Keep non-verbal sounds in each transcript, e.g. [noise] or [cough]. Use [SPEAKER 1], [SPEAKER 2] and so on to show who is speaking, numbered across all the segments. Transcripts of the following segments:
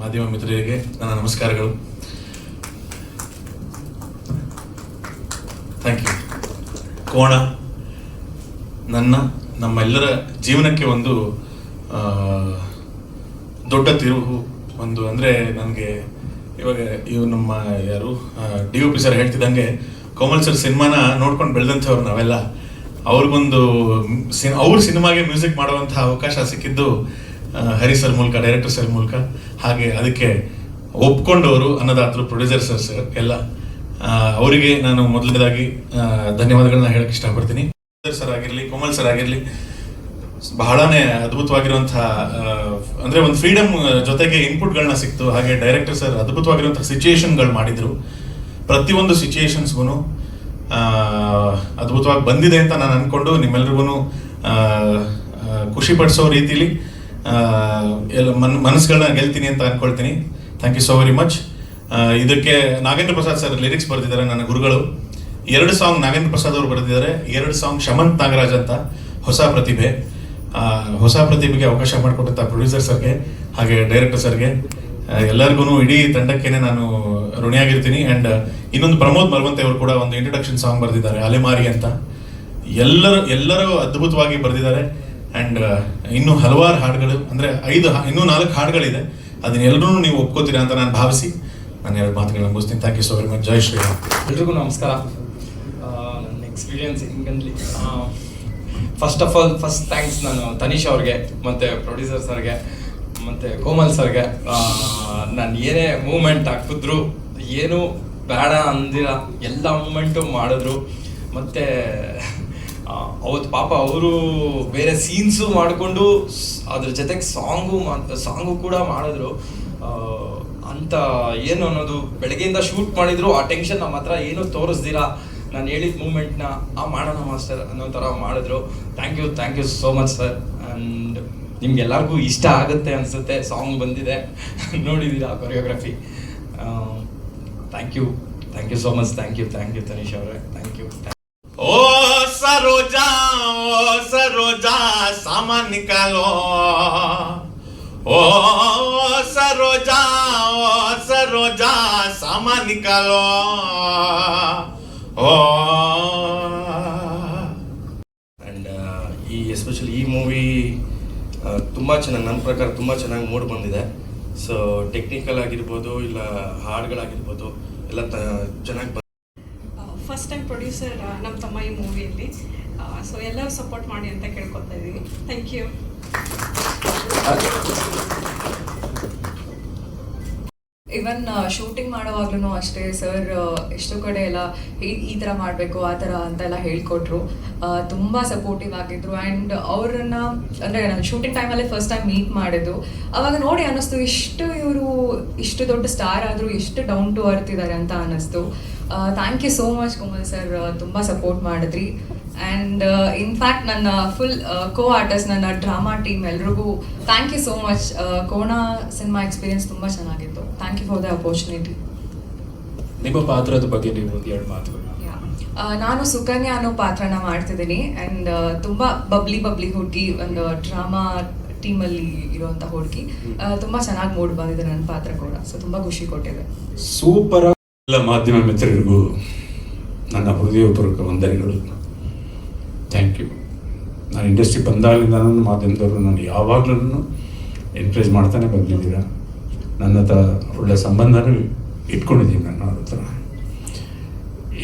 [SPEAKER 1] ಮಾಧ್ಯಮ ಮಿತ್ರರಿಗೆ ನನ್ನ ನಮಸ್ಕಾರಗಳು. ಥ್ಯಾಂಕ್ ಯು ಕೋಣ, ನನ್ನ, ನಮ್ಮೆಲ್ಲರ ಜೀವನಕ್ಕೆ ಒಂದು ದೊಡ್ಡ ತಿರುವು ಒಂದು ಅಂದರೆ ನನಗೆ ಇವಾಗ ಇವ್ರು ನಮ್ಮ ಯಾರು ಡಿ ಯು ಪಿ ಸರ್ ಹೇಳ್ತಿದ್ದಂಗೆ ಕೋಮಲ್ ಸರ್ ಸಿನಿಮಾನ ನೋಡ್ಕೊಂಡು ಬೆಳೆದಂಥವ್ರು ನಾವೆಲ್ಲ. ಅವ್ರಿಗೊಂದು ಸಿನ್, ಅವ್ರ ಸಿನಿಮಾಗೆ ಮ್ಯೂಸಿಕ್ ಮಾಡುವಂಥ ಅವಕಾಶ ಸಿಕ್ಕಿದ್ದು ಹರಿ ಸರ್ ಮೂಲಕ ಡೈರೆಕ್ಟರ್ ಸರ್ ಮೂಲಕ, ಹಾಗೆ ಅದಕ್ಕೆ ಒಪ್ಕೊಂಡವರು ಅನ್ನದಾತರು ಪ್ರೊಡ್ಯೂಸರ್ ಸರ್ ಸರ್, ಎಲ್ಲ. ಅವರಿಗೆ ನಾನು ಮೊದಲನೇದಾಗಿ ಧನ್ಯವಾದಗಳನ್ನ ಹೇಳಕ್ ಇಷ್ಟಪಡ್ತೀನಿ. ಸರ್ ಆಗಿರಲಿ, ಕೋಮಲ್ ಸರ್ ಆಗಿರಲಿ, ಬಹಳನೇ ಅದ್ಭುತವಾಗಿರುವಂತಹ ಅಂದ್ರೆ ಒಂದು ಫ್ರೀಡಮ್ ಜೊತೆಗೆ ಇನ್ಪುಟ್ಗಳನ್ನ ಸಿಕ್ತು. ಹಾಗೆ ಡೈರೆಕ್ಟರ್ ಸರ್ ಅದ್ಭುತವಾಗಿರುವಂತಹ ಸಿಚುಯೇಷನ್ಗಳು ಮಾಡಿದ್ರು. ಪ್ರತಿಯೊಂದು ಸಿಚುಯೇಷನ್ಸ್ಗೂ ಅದ್ಭುತವಾಗಿ ಬಂದಿದೆ ಅಂತ ನಾನು ಅನ್ಕೊಂಡು ನಿಮ್ಮೆಲ್ರಿಗೂ ಖುಷಿ ಪಡಿಸೋ ರೀತಿಲಿ ಎಲ್ಲ ಮನ್, ಮನಸ್ಸುಗಳನ್ನ ಗೆಲ್ತೀನಿ ಅಂತ ಅನ್ಕೊಳ್ತೀನಿ. Thank you so very much ಇದಕ್ಕೆ ನಾಗೇಂದ್ರ ಪ್ರಸಾದ್ ಸರ್ ಲಿರಿಕ್ಸ್ ಬರೆದಿದ್ದಾರೆ ನನ್ನ ಗುರುಗಳು. ಎರಡು ಸಾಂಗ್ ನಾಗೇಂದ್ರ ಪ್ರಸಾದ್ ಅವರು ಬರೆದಿದ್ದಾರೆ. ಎರಡು ಸಾಂಗ್ ಶಮಂತ್ ನಾಗರಾಜ್ ಅಂತ ಹೊಸ ಪ್ರತಿಭೆ. ಹೊಸ ಪ್ರತಿಭೆಗೆ ಅವಕಾಶ ಮಾಡಿಕೊಟ್ಟಂಥ ಪ್ರೊಡ್ಯೂಸರ್ ಸರ್ಗೆ ಹಾಗೆ ಡೈರೆಕ್ಟರ್ ಸರ್ಗೆ ಎಲ್ಲರಿಗೂ ಇಡೀ ತಂಡಕ್ಕೇನೆ ನಾನು ಋಣಿಯಾಗಿರ್ತೀನಿ. ಆ್ಯಂಡ್ ಇನ್ನೊಂದು ಪ್ರಮೋದ್ ಮರವಂತೆ ಅವರು ಕೂಡ ಒಂದು ಇಂಟ್ರೊಡಕ್ಷನ್ ಸಾಂಗ್ ಬರೆದಿದ್ದಾರೆ, ಅಲೆಮಾರಿ ಅಂತ. ಎಲ್ಲರೂ ಎಲ್ಲರೂ ಅದ್ಭುತವಾಗಿ ಬರೆದಿದ್ದಾರೆ. ಅಂಡ್ ಇನ್ನೂ ಹಲವಾರು ಹಾಡುಗಳು, ಅಂದರೆ ಐದು ಇನ್ನೂ ನಾಲ್ಕು ಹಾಡುಗಳಿದೆ. ಅದನ್ನೆಲ್ಲರೂ ನೀವು ಒಪ್ಕೋತೀರಾ ಅಂತ ನಾನು ಭಾವಿಸಿ ನಾನು ಎರಡು ಮಾತುಗಳನ್ನ ಮುಗಿಸ್ತೀನಿ. Thank you so very much ಜೈ ಶ್ರೀರಾಮ್
[SPEAKER 2] ಎಲ್ರಿಗೂ ನಮಸ್ಕಾರ. ನನ್ನ experience ಹಿಂಗಂದ್ಲಿ first of all first thanks ನಾನು ತನಿಷ್ ಅವ್ರಿಗೆ, ಮತ್ತು ಪ್ರೊಡ್ಯೂಸರ್ ಸರ್ಗೆ, ಮತ್ತು ಕೋಮಲ್ ಸರ್ಗೆ. ನಾನು ಏನೇ ಮೂಮೆಂಟ್ ಹಾಕಿದ್ರು ಏನು ಬೇಡ ಅಂದಿರ ಎಲ್ಲ ಮೂಮೆಂಟು ಮಾಡಿದ್ರು. ಮತ್ತು ಅವತ್ತು ಪಾಪ ಅವರು ಬೇರೆ ಸೀನ್ಸು ಮಾಡಿಕೊಂಡು ಅದ್ರ ಜೊತೆಗೆ ಸಾಂಗು ಸಾಂಗು ಕೂಡ ಮಾಡಿದ್ರು. ಅಂತ ಏನು ಅನ್ನೋದು ಬೆಳಗ್ಗೆಯಿಂದ ಶೂಟ್ ಮಾಡಿದ್ರು. ಆ ಟೆನ್ಷನ್ ನಮ್ಮ ಹತ್ರ ಏನು ತೋರಿಸ್ದಿರಾ ನಾನು ಹೇಳಿದ ಮೂಮೆಂಟ್ನ ಆ ಮಾಡೋಣ ಮಾಸ್ಟರ್ ಅನ್ನೋ ಥರ ಮಾಡಿದ್ರು. Thank you thank you so much sir and ನಿಮ್ಗೆಲ್ಲರಿಗೂ ಇಷ್ಟ ಆಗುತ್ತೆ ಅನಿಸುತ್ತೆ. ಸಾಂಗ್ ಬಂದಿದೆ. ನೋಡಿದ್ದೀರಾ choreography thank you thank you so much thank you thank you Tanish ಅವರೇ. ಥ್ಯಾಂಕ್ ಯು
[SPEAKER 1] ओ सरोजा ओ सरोजा सामान निकालो ओ सरोजा ओ सरोजा सामान निकालो ओ
[SPEAKER 3] ಆ್ಯಂಡ್ ಈ ಎಸ್ಪೆಷಲಿ ಈ ಮೂವಿ ತುಂಬ ಚೆನ್ನಾಗಿ ನನ್ನ ಪ್ರಕಾರ ತುಂಬ ಚೆನ್ನಾಗಿ ಮೂಡ್ ಬಂದಿದೆ ಸೊ ಟೆಕ್ನಿಕಲ್ ಆಗಿರ್ಬೋದು ಇಲ್ಲ ಹಾಡುಗಳಾಗಿರ್ಬೋದು ಎಲ್ಲ ತ ಚೆನ್ನಾಗಿ
[SPEAKER 4] ಫಸ್ಟ್ ಟೈಮ್ ಪ್ರೊಡ್ಯೂಸರ್ ನಮ್ಮ ತಮ್ಮ ಈ ಮೂವಿಯಲ್ಲಿ ಸೊ ಎಲ್ಲರೂ ಸಪೋರ್ಟ್ ಮಾಡಿ ಅಂತ ಕೇಳ್ಕೊತಾ ಇದ್ದೀನಿ ಥ್ಯಾಂಕ್ ಯು
[SPEAKER 5] ಇವನ್ ಶೂಟಿಂಗ್ ಮಾಡೋವಾಗ್ಲೂ ಅಷ್ಟೇ ಸರ್ ಎಷ್ಟೋ ಕಡೆ ಎಲ್ಲ ಈ ತರ ಮಾಡಬೇಕು, ಆ ಥರ ಅಂತೆಲ್ಲ ಹೇಳ್ಕೊಟ್ರು. ತುಂಬ ಸಪೋರ್ಟಿವ್ ಆಗಿದ್ರು. ಆ್ಯಂಡ್ ಅವ್ರನ್ನ, ಅಂದರೆ ನಾನು ಶೂಟಿಂಗ್ ಟೈಮಲ್ಲೇ ಫಸ್ಟ್ ಟೈಮ್ ಮೀಟ್ ಮಾಡಿದ್ದು. ಅವಾಗ ನೋಡಿ ಅನ್ನಿಸ್ತು, ಇಷ್ಟು ಇವರು, ಇಷ್ಟು ದೊಡ್ಡ ಸ್ಟಾರ್ ಆದರೂ ಎಷ್ಟು ಡೌನ್ ಟು ಅರ್ತ್ ಇದ್ದಾರೆ ಅಂತ ಅನ್ನಿಸ್ತು. Thank you so much Komal sir ತುಂಬ ಸಪೋರ್ಟ್ ಮಾಡಿದ್ರಿ. ಆ್ಯಂಡ್ ಇನ್ಫ್ಯಾಕ್ಟ್ ನನ್ನ ಫುಲ್ ಕೋ ಆರ್ಟಿಸ್ಟ್ ನನ್ನ ಡ್ರಾಮಾ ಟೀಮ್ ಎಲ್ರಿಗೂ thank you so much Kona cinema experience ತುಂಬ ಚೆನ್ನಾಗಿತ್ತು. Thank you for the opportunity
[SPEAKER 6] ನಿಮ್ಮ ಪಾತ್ರದ ಬಗ್ಗೆ ನೀವು ಒಂದು ಎರಡು ಮಾತುಗಳು
[SPEAKER 5] ನಾನು ಸುಕನ್ಯಾ ಅನ್ನೋ ಪಾತ್ರನ ಮಾಡ್ತಿದ್ದೀನಿ. ಆ್ಯಂಡ್ ತುಂಬ ಬಬ್ಲಿ ಬಬ್ಲಿ ಹುಡುಗಿ ಒಂದು ಡ್ರಾಮಾ ಟೀಮಲ್ಲಿ ಇರುವಂಥ ಹುಡುಗಿ. ತುಂಬ ಚೆನ್ನಾಗಿ ಮೂಡ್ ಬಂದಿದೆ ನನ್ನ ಪಾತ್ರ ಕೂಡ. ಸೊ ತುಂಬ ಖುಷಿ ಕೊಟ್ಟಿದೆ.
[SPEAKER 6] ಸೂಪರ್ ಎಲ್ಲ ಮಾಧ್ಯಮ ಮಿತ್ರರಿಗೂ ನನ್ನ ಹೃದಯಪೂರ್ವಕ ವಂದನೆಗಳು. ಥ್ಯಾಂಕ್ ಯು ನಾನು ಇಂಡಸ್ಟ್ರಿ ಬಂದಾಗಲಿಂದ ನಾನು ಮಾಧ್ಯಮದವರು ನಾನು ಯಾವಾಗಲೂ ಎನ್ಕರೇಜ್ ಮಾಡ್ತಾನೆ ಬಂದಿದ್ದೀರ. ನನ್ನ ಹತ್ರ ಒಳ್ಳೆ ಸಂಬಂಧನೂ ಇಟ್ಕೊಂಡಿದ್ದೀನಿ ನಾನು ಅವ್ರ ಹತ್ರ.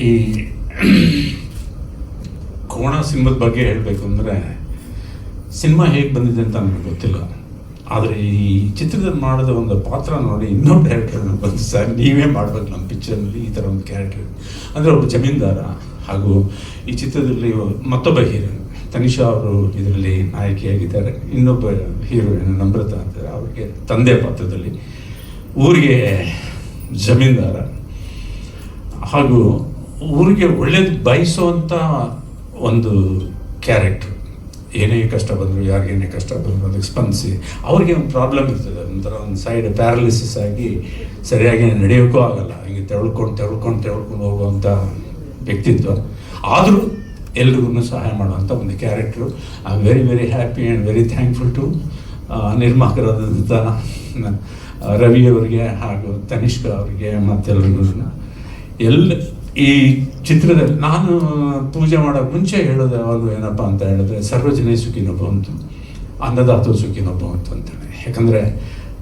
[SPEAKER 6] ಈ ಕೋಣ ಸಿನಿಮಾದ ಬಗ್ಗೆ ಹೇಳಬೇಕು ಅಂದರೆ ಸಿನಿಮಾ ಹೇಗೆ ಬಂದಿದೆ ಅಂತ ನನಗೆ ಗೊತ್ತಿಲ್ಲ. ಆದರೆ ಈ ಚಿತ್ರದಲ್ಲಿ ಮಾಡಿದ ಒಂದು ಪಾತ್ರ ನೋಡಿ ಇನ್ನೊಬ್ಬ ಡೈರೆಕ್ಟರ್ ಬಂದು ಸರ್. ನೀವೇ ಮಾಡಬೇಕು ನಮ್ಮ ಪಿಕ್ಚರ್ನಲ್ಲಿ ಈ ಥರ ಒಂದು ಕ್ಯಾರೆಕ್ಟರ್ ಅಂದರೆ ಒಬ್ಬ ಜಮೀನ್ದಾರ. ಹಾಗೂ ಈ ಚಿತ್ರದಲ್ಲಿ ಮತ್ತೊಬ್ಬ ಹೀರೋಯಿನ್ ತನಿಷಾ ಅವರು ಇದರಲ್ಲಿ ನಾಯಕಿಯಾಗಿದ್ದಾರೆ. ಇನ್ನೊಬ್ಬ ಹೀರೋಯಿನ್ ನಮ್ರತ ಅಂತ ಅವರಿಗೆ ತಂದೆ ಪಾತ್ರದಲ್ಲಿ ಊರಿಗೆ ಜಮೀನ್ದಾರ. ಹಾಗೂ ಊರಿಗೆ ಒಳ್ಳೇದು ಬಯಸುವಂಥ ಒಂದು ಕ್ಯಾರೆಕ್ಟರ್. ಏನೇ ಕಷ್ಟ ಬಂದರು ಯಾರಿಗೇನೇ ಕಷ್ಟ ಬಂದರು, ಅದಕ್ಕೆ ಸ್ಪಂದಿಸಿ. ಅವ್ರಿಗೆ ಒಂದು ಪ್ರಾಬ್ಲಮ್ ಇರ್ತದೆ. ಒಂಥರ ಒಂದು ಸೈಡ್ ಪ್ಯಾರಾಲಿಸಿಸ್ ಆಗಿ ಸರಿಯಾಗಿ ನಡೆಯೋಕ್ಕೂ ಆಗಲ್ಲ. ಹಿಂಗೆ ತೆಳ್ಕೊಂಡು ತೆಳ್ಕೊಂಡು ತೆಳ್ಕೊಂಡು ಹೋಗುವಂಥ ವ್ಯಕ್ತಿತ್ವ ಆದರೂ ಎಲ್ರಿಗೂ ಸಹಾಯ ಮಾಡುವಂಥ ಒಂದು character I am very very happy and very thankful to ನಿರ್ಮಾಕರಾದಂಥ Ravi ಅವರಿಗೆ ಹಾಗೂ ತನಿಷ್ಕ ಅವರಿಗೆ ಮತ್ತೆಲ್ಲರಿಗೂ ಎಲ್ಲ ಈ ಚಿತ್ರದಲ್ಲಿ ನಾನು ಪೂಜೆ ಮಾಡೋ ಮುಂಚೆ ಹೇಳೋದು ಯಾವಾಗಲೂ ಏನಪ್ಪ ಅಂತ ಹೇಳಿದ್ರೆ ಸರ್ವಜನೇ ಸುಖಿನೋ ಭವಂತು ಅನ್ನದಾತು ಸುಖಿನೋ ಅಂತ ಅಂತೇಳಿ. ಯಾಕಂದರೆ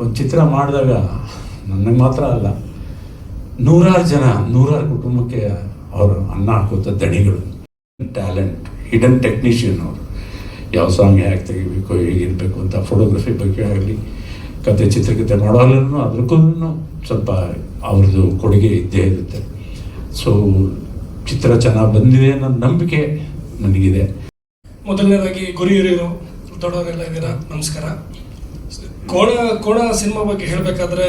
[SPEAKER 6] ಒಂದು ಚಿತ್ರ ಮಾಡಿದಾಗ ನನಗೆ ಮಾತ್ರ ಅಲ್ಲ, ನೂರಾರು ಜನ, ನೂರಾರು ಕುಟುಂಬಕ್ಕೆ ಅವರು ಅನ್ನ ಹಾಕುವಂಥ ದಣಿಗಳು. ಟ್ಯಾಲೆಂಟ್ ಹಿಡನ್ ಟೆಕ್ನಿಷಿಯನ್ ಅವರು. ಯಾವ ಸಾಂಗ್ ಹೇಗೆ ತೆಗಿಬೇಕು ಹೇಗಿರಬೇಕು ಅಂತ ಫೋಟೋಗ್ರಫಿ ಬಗ್ಗೆ ಆಗಲಿ, ಕತೆ ಚಿತ್ರಕಥೆ ಮಾಡೋಲ್ಲೂ ಅದಕ್ಕೂ ಸ್ವಲ್ಪ ಅವ್ರದ್ದು ಕೊಡುಗೆ ಇದ್ದೇ ಇರುತ್ತೆ. ಸೊ ಚಿತ್ರ ಚೆನ್ನಾಗಿ ಬಂದಿದೆ ಅನ್ನೋ ನಂಬಿಕೆ ನನಗಿದೆ.
[SPEAKER 7] ಮೊದಲನೇದಾಗಿ ಗುರಿಯೂರಿಯರು ದೊಡ್ಡವರೆಲ್ಲ ಇದ್ದೀರಾ? ನಮಸ್ಕಾರ. ಕೋಣ ಕೋಣ ಸಿನಿಮಾ ಬಗ್ಗೆ ಹೇಳಬೇಕಾದ್ರೆ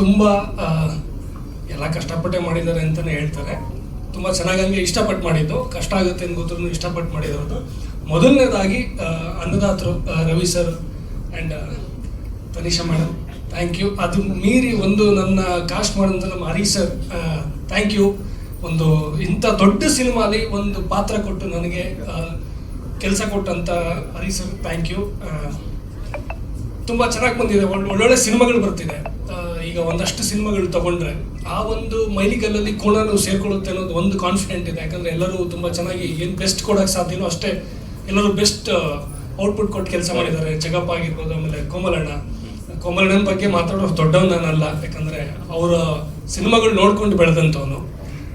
[SPEAKER 7] ತುಂಬ ಎಲ್ಲ ಕಷ್ಟಪಟ್ಟೆ ಮಾಡಿದ್ದಾರೆ ಅಂತಲೇ ಹೇಳ್ತಾರೆ. ತುಂಬ ಚೆನ್ನಾಗಿ ಹಂಗೆ ಇಷ್ಟಪಟ್ಟು ಮಾಡಿದ್ದು. ಕಷ್ಟ ಆಗುತ್ತೆ ಅಂತ ಗೊತ್ತೂ ಇಷ್ಟಪಟ್ಟು ಮಾಡಿರೋದು. ಮೊದಲನೇದಾಗಿ ಅನ್ನದಾತರು Ravi sir and Tanisha madam thank you ಅದು ಮೀರಿ ಒಂದು ನನ್ನ ಕಾಸ್ಟ್ ಮಾಡಿದಂಥ ನಮ್ಮ ಹರೀಶ್ ಸರ್ ಥ್ಯಾಂಕ್ ಯು ಒಂದು ಇಂಥ ದೊಡ್ಡ ಸಿನಿಮಾಲಿ ಒಂದು ಪಾತ್ರ ಕೊಟ್ಟು ನನಗೆ ಕೆಲಸ ಕೊಟ್ಟಂಥ ಹರೀಶ್ ಸರ್ ಥ್ಯಾಂಕ್ ಯು ತುಂಬ ಚೆನ್ನಾಗಿ ಬಂದಿದೆ. ಒಳ್ಳೆ ಒಳ್ಳೊಳ್ಳೆ ಸಿನಿಮಾಗಳು ಬರ್ತಿದೆ. ಈಗ ಒಂದಷ್ಟು ಸಿನಿಮಾಗಳು ತಗೊಂಡ್ರೆ ಆ ಒಂದು ಮೈಲಿಗಲ್ಲಲ್ಲಿ ಕೋಣನು ಸೇರ್ಕೊಳ್ಳುತ್ತೆ ಅನ್ನೋದು ಒಂದು ಕಾನ್ಫಿಡೆಂಟ್ ಇದೆ. ಯಾಕಂದ್ರೆ ಎಲ್ಲರೂ ತುಂಬ ಚೆನ್ನಾಗಿ ಏನು ಬೆಸ್ಟ್ ಕೊಡೋಕೆ ಸಾಧ್ಯನೋ ಅಷ್ಟೇ ಎಲ್ಲರೂ ಬೆಸ್ಟ್ ಔಟ್ಪುಟ್ ಕೊಟ್ಟು ಕೆಲಸ ಮಾಡಿದ್ದಾರೆ. ಜಗಪ್ಪ ಆಗಿರ್ಬೋದು, ಆಮೇಲೆ ಕೋಮಲಣ್ಣ. ಕೋಮಲಣ್ಣನ ಬಗ್ಗೆ ಮಾತಾಡೋ ದೊಡ್ಡವನು ನಾನಲ್ಲ. ಯಾಕಂದ್ರೆ ಅವರ ಸಿನಿಮಾಗಳು ನೋಡ್ಕೊಂಡು ಬೆಳೆದಂಥವನು.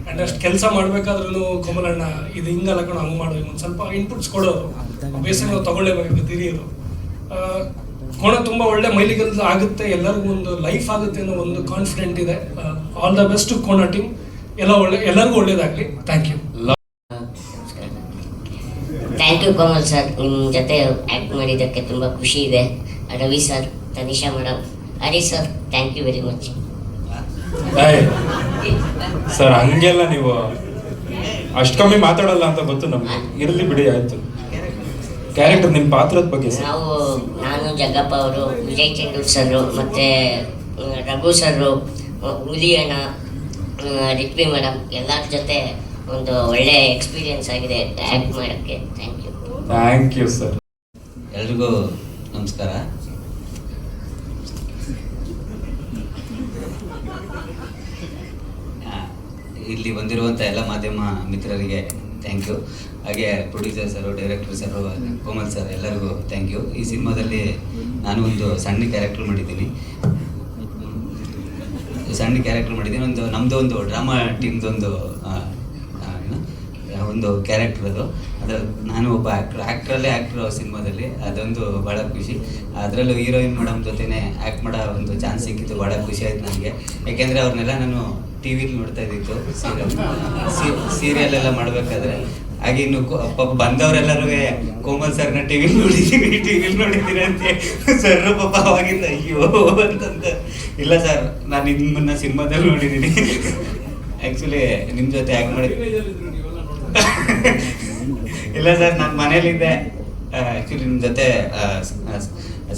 [SPEAKER 7] ಆ್ಯಂಡ್ ಅಷ್ಟು ಕೆಲಸ ಮಾಡಬೇಕಾದ್ರೂ ಕೋಮಲಣ್ಣ, ಇದು ಹಿಂಗಲ್ಲ ಕಣ, ಹಂಗೆ ಮಾಡೋದು ಒಂದು ಸ್ವಲ್ಪ ಇನ್ಪುಟ್ಸ್ ಕೊಡೋರು. ಬೇಸರ ನಾವು ತಗೊಳ್ಳೇಬೇಕು ಹಿರಿಯರು. ಕೋಣ ತುಂಬ ಒಳ್ಳೆ ಮೈಲಿಗಲ್ ಆಗುತ್ತೆ ಎಲ್ಲರಿಗೂ ಒಂದು ಲೈಫ್ ಆಗುತ್ತೆ ಅನ್ನೋ ಒಂದು ಕಾನ್ಫಿಡೆಂಟ್ ಇದೆ. All the best Kona team ಎಲ್ಲ ಒಳ್ಳೆ ಎಲ್ಲರಿಗೂ ಒಳ್ಳೇದಾಗಲಿ. Thank you
[SPEAKER 8] thank you Komal sir ನಿಮ್ಮ ಜೊತೆ ಆ್ಯಕ್ಟ್ ಮಾಡಿದ್ದಕ್ಕೆ ತುಂಬ ಖುಷಿ ಇದೆ. Ravi sir Tanisha madam Hari sir thank you very much
[SPEAKER 9] sir ಹಂಗೆಲ್ಲ ನೀವು ಅಷ್ಟು ಕಮ್ಮಿ ಮಾತಾಡಲ್ಲ ಅಂತ ಗೊತ್ತು ನಮಗೆ. ಇರಲಿ ಬಿಡಿ ಆಯ್ತು. ಕ್ಯಾರೆಕ್ಟರ್ ನಿಮ್ಮ ಪಾತ್ರದ ಬಗ್ಗೆ ಸರ್.
[SPEAKER 8] ನಾವು ನಾನು ಜಗ್ಗಪ್ಪ ಅವರು ವಿಜಯ್ ಚೆಂಡೂರ್ ಸರ್ ಮತ್ತು ರಘು ಸರ್ ಉದಿಯಣ್ಣ ರಿಕ್ವಿ ಮೇಡಮ್ ಎಲ್ಲರ ಜೊತೆ ಒಂದು ಒಳ್ಳೆ ಎಕ್ಸ್ಪೀರಿಯನ್ಸ್ ಆಗಿದೆ ಆ್ಯಕ್ಟ್ ಮಾಡೋಕ್ಕೆ. Thank you
[SPEAKER 9] thank you sir
[SPEAKER 10] ಎಲ್ರಿಗೂ ನಮಸ್ಕಾರ. ಇಲ್ಲಿ ಬಂದಿರುವಂಥ ಎಲ್ಲ ಮಾಧ್ಯಮ ಮಿತ್ರರಿಗೆ ಥ್ಯಾಂಕ್ ಯು ಹಾಗೆ producer sir director sir Komal sir ಎಲ್ಲರಿಗೂ ಥ್ಯಾಂಕ್ ಯು ಈ ಸಿನಿಮಾದಲ್ಲಿ ನಾನು ಒಂದು ಸಣ್ಣ ಕ್ಯಾರೆಕ್ಟರ್ ಮಾಡಿದ್ದೀನಿ. ಸಣ್ಣ ಕ್ಯಾರೆಕ್ಟರ್ ಮಾಡಿದ್ದೀನಿ. ಒಂದು ನಮ್ಮದು ಒಂದು ಡ್ರಾಮಾ ಟೀಮ್ದು ಒಂದು ಆ, ಆ, ಏನು? ಆ, ಒಂದು ಕ್ಯಾರೆಕ್ಟರ್ ಅದು. ಅದು ನಾನು ಒಬ್ಬ ಆ್ಯಕ್ಟ್ರ್ ಆ್ಯಕ್ಟ್ರಲ್ಲೇ ಆ್ಯಕ್ಟ್ರು ಸಿನಿಮಾದಲ್ಲಿ. ಅದೊಂದು ಭಾಳ ಖುಷಿ. ಅದರಲ್ಲೂ ಹೀರೋಯಿನ್ ಮೇಡಮ್ ಜೊತೆನೇ ಆ್ಯಕ್ಟ್ ಮಾಡೋ ಒಂದು ಚಾನ್ಸ್ ಸಿಕ್ಕಿತ್ತು ಭಾಳ ಖುಷಿ ಆಯ್ತು ನನಗೆ. ಯಾಕೆಂದರೆ ಅವ್ರನ್ನೆಲ್ಲ ನಾನು ಟಿ ವಿಲಿ ನೋಡ್ತಾ ಇದ್ದಿತ್ತು ಸೀರಿಯಲ್ ಸೀರಿಯಲ್ ಎಲ್ಲ ಮಾಡಬೇಕಾದ್ರೆ ಹಾಗೆ ಇನ್ನು ಬಂದವರೆಲ್ಲರೂ ಕೋಮಲ್ ಸರ್ನ ಟಿವಿ ನೋಡಿದ್ದೀನಿ ನೋಡಿದ್ದೀವಿ ಟಿ ವಿಲಿ ನೋಡಿದ್ದೀನಿ ಅಂತ ಸರ್ ಪಾಪ ಅವಾಗಿಂದ ಅಯ್ಯೋ ಅಂತಂದ ಇಲ್ಲ ಸರ್, ನಾನು ನಿಮ್ಮನ್ನ ಸಿನಿಮಾದಲ್ಲಿ ನೋಡಿದ್ದೀನಿ ಆ್ಯಕ್ಚುಲಿ ನಿಮ್ಮ ಜೊತೆ ಆ್ಯಕ್ಟ್ ಮಾಡಿ [laughs] ಇಲ್ಲ ಸರ್, ನಾನು ಮನೇಲಿದ್ದೆ. ಆ್ಯಕ್ಚುಲಿ ನಿಮ್ಮ ಜೊತೆ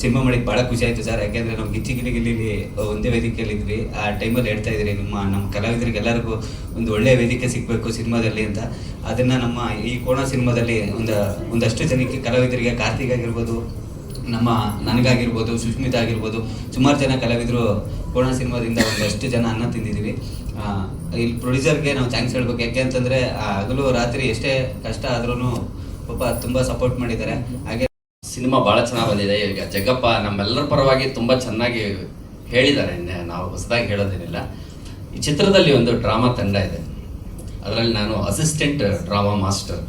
[SPEAKER 10] ಸಿನಿಮಾ ಮಾಡಿದ್ದು ಭಾಳ ಖುಷಿ ಆಯಿತು ಸರ್. ಯಾಕೆಂದ್ರೆ ನಾವು ಗಿಚ್ಚಿ ಗಿಲಿ ಗಿಲ್ಲಿಲಿ ಒಂದೇ ವೇದಿಕೆಯಲ್ಲಿ ಇದ್ವಿ ಆ ಟೈಮಲ್ಲಿ ಹೇಳ್ತಾ ಇದ್ರಿ ನಿಮ್ಮ, ನಮ್ಮ ಕಲಾವಿದರಿಗೆ ಎಲ್ಲರಿಗೂ ಒಂದು ಒಳ್ಳೆಯ ವೇದಿಕೆ ಸಿಗಬೇಕು ಸಿನಿಮಾದಲ್ಲಿ ಅಂತ. ಅದನ್ನು ನಮ್ಮ ಈ ಕೋಣ ಸಿನಿಮಾದಲ್ಲಿ ಒಂದು, ಒಂದಷ್ಟು ಜನಕ್ಕೆ, ಕಲಾವಿದರಿಗೆ ಕಾರ್ತಿಕ್ ಆಗಿರ್ಬೋದು, ನಮ್ಮ ನನಗಾಗಿರ್ಬೋದು ಸುಷ್ಮಿತಾ ಆಗಿರ್ಬೋದು, ಸುಮಾರು ಜನ ಕಲಾವಿದರು ಕೋಣ ಸಿನಿಮಾದಿಂದ ಒಂದಷ್ಟು ಜನ ಅನ್ನ ತಿಂದಿದ್ದೀವಿ ಇಲ್ಲಿ ಪ್ರೊಡ್ಯೂಸರ್ಗೆ ನಾವು ಥ್ಯಾಂಕ್ಸ್ ಹೇಳ್ಬೇಕು. ಯಾಕೆ ಅಂತಂದರೆ ಹಗಲು ರಾತ್ರಿ ಎಷ್ಟೇ ಕಷ್ಟ ಆದ್ರೂ ಪಾಪ ತುಂಬ ಸಪೋರ್ಟ್ ಮಾಡಿದ್ದಾರೆ. ಹಾಗೆ
[SPEAKER 11] ಸಿನಿಮಾ ಭಾಳ ಚೆನ್ನಾಗಿ ಬಂದಿದೆ. ಈಗ ಜಗ್ಗಪ್ಪ ನಮ್ಮೆಲ್ಲರ ಪರವಾಗಿ ತುಂಬ ಚೆನ್ನಾಗಿ ಹೇಳಿದ್ದಾರೆ. ನಾವು ಹೊಸದಾಗಿ ಹೇಳೋದೇನಿಲ್ಲ. ಈ ಚಿತ್ರದಲ್ಲಿ ಒಂದು ಡ್ರಾಮಾ ತಂಡ ಇದೆ. ಅದರಲ್ಲಿ ನಾನು ಅಸಿಸ್ಟೆಂಟ್ ಡ್ರಾಮಾ ಮಾಸ್ಟರ್.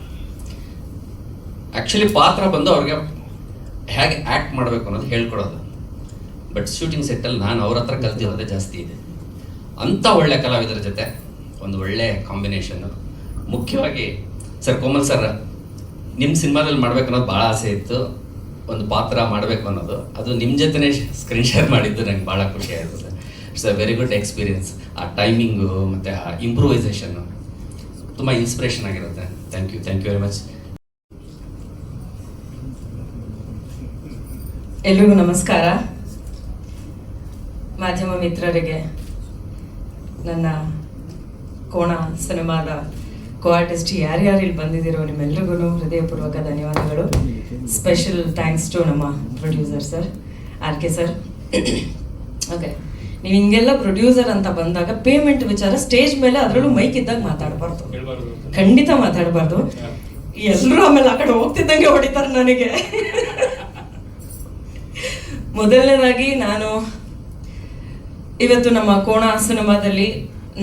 [SPEAKER 11] ಆ್ಯಕ್ಚುಲಿ ಪಾತ್ರ ಬಂದು ಅವ್ರಿಗೆ ಹೇಗೆ ಆ್ಯಕ್ಟ್ ಮಾಡಬೇಕು ಅನ್ನೋದು ಹೇಳ್ಕೊಡೋದು. ಬಟ್ ಶೂಟಿಂಗ್ ಸೆಟ್ಟಲ್ಲಿ ನಾನು ಅವ್ರ ಹತ್ರ ಕಲ್ತಿರೋದೇ ಜಾಸ್ತಿ ಇದೆ. ಅಂಥ ಒಳ್ಳೆ ಕಲಾವಿದರ ಜೊತೆ ಒಂದು ಒಳ್ಳೆ ಕಾಂಬಿನೇಷನ್ನು ಮುಖ್ಯವಾಗಿ ಸರ್ ಕೋಮಲ್ ಸರ್ ನಿಮ್ಮ ಸಿನಿಮಾದಲ್ಲಿ ಮಾಡ್ಬೇಕು ಅನ್ನೋದು ಭಾಳ ಆಸೆ ಇತ್ತು. ಒಂದು ಪಾತ್ರ ಮಾಡಬೇಕು ಅನ್ನೋದು. ಅದು ನಿಮ್ಮ ಜೊತೆನೇ ಸ್ಕ್ರೀನ್ ಶೇರ್ ಮಾಡಿದ್ದು ನಂಗೆ ಭಾಳ ಖುಷಿ ಆಯಿತು sir. It's a very good experience ಆ ಟೈಮಿಂಗು ಮತ್ತು ಆ ಇಂಪ್ರೂವೈಸೇಷನ್ನು ತುಂಬ ಇನ್ಸ್ಪಿರೇಷನ್ ಆಗಿರುತ್ತೆ. Thank you thank you very much
[SPEAKER 5] ಎಲ್ರಿಗೂ ನಮಸ್ಕಾರ. ಮಾಧ್ಯಮ ಮಿತ್ರರಿಗೆ ನನ್ನ ಕೋಣ ಸಿನಿಮಾದ ಕೋ ಆರ್ಟಿಸ್ಟ್ ಯಾರ್ಯಾರು ಇಲ್ಲಿ ಬಂದಿದ್ದೀರೋ ನಿಮ್ಮೆಲ್ರಿಗೂ ಹೃದಯಪೂರ್ವಕ ಧನ್ಯವಾದಗಳು.
[SPEAKER 12] ಸ್ಪೆಷಲ್ ಥ್ಯಾಂಕ್ಸ್ ಟು ನಮ್ಮ producer sir R K sir okay ನೀವು ಹಿಂಗೆಲ್ಲ ಪ್ರೊಡ್ಯೂಸರ್ ಅಂತ ಬಂದಾಗ ಪೇಮೆಂಟ್ ವಿಚಾರ ಸ್ಟೇಜ್ ಮೇಲೆ ಅದರಲ್ಲೂ ಮೈಕ್ ಇದ್ದಾಗ ಮಾತಾಡಬಾರ್ದು. ಖಂಡಿತ ಮಾತಾಡಬಾರ್ದು. ಎಲ್ಲರೂ ಆಮೇಲೆ ಆ ಕಡೆ ಹೋಗ್ತಿದ್ದಂಗೆ ಹೊಡಿತಾರೆ ನನಗೆ. ಮೊದಲನೇದಾಗಿ ನಾನು ಇವತ್ತು ನಮ್ಮ ಕೋಣ ಸಿನಿಮಾದಲ್ಲಿ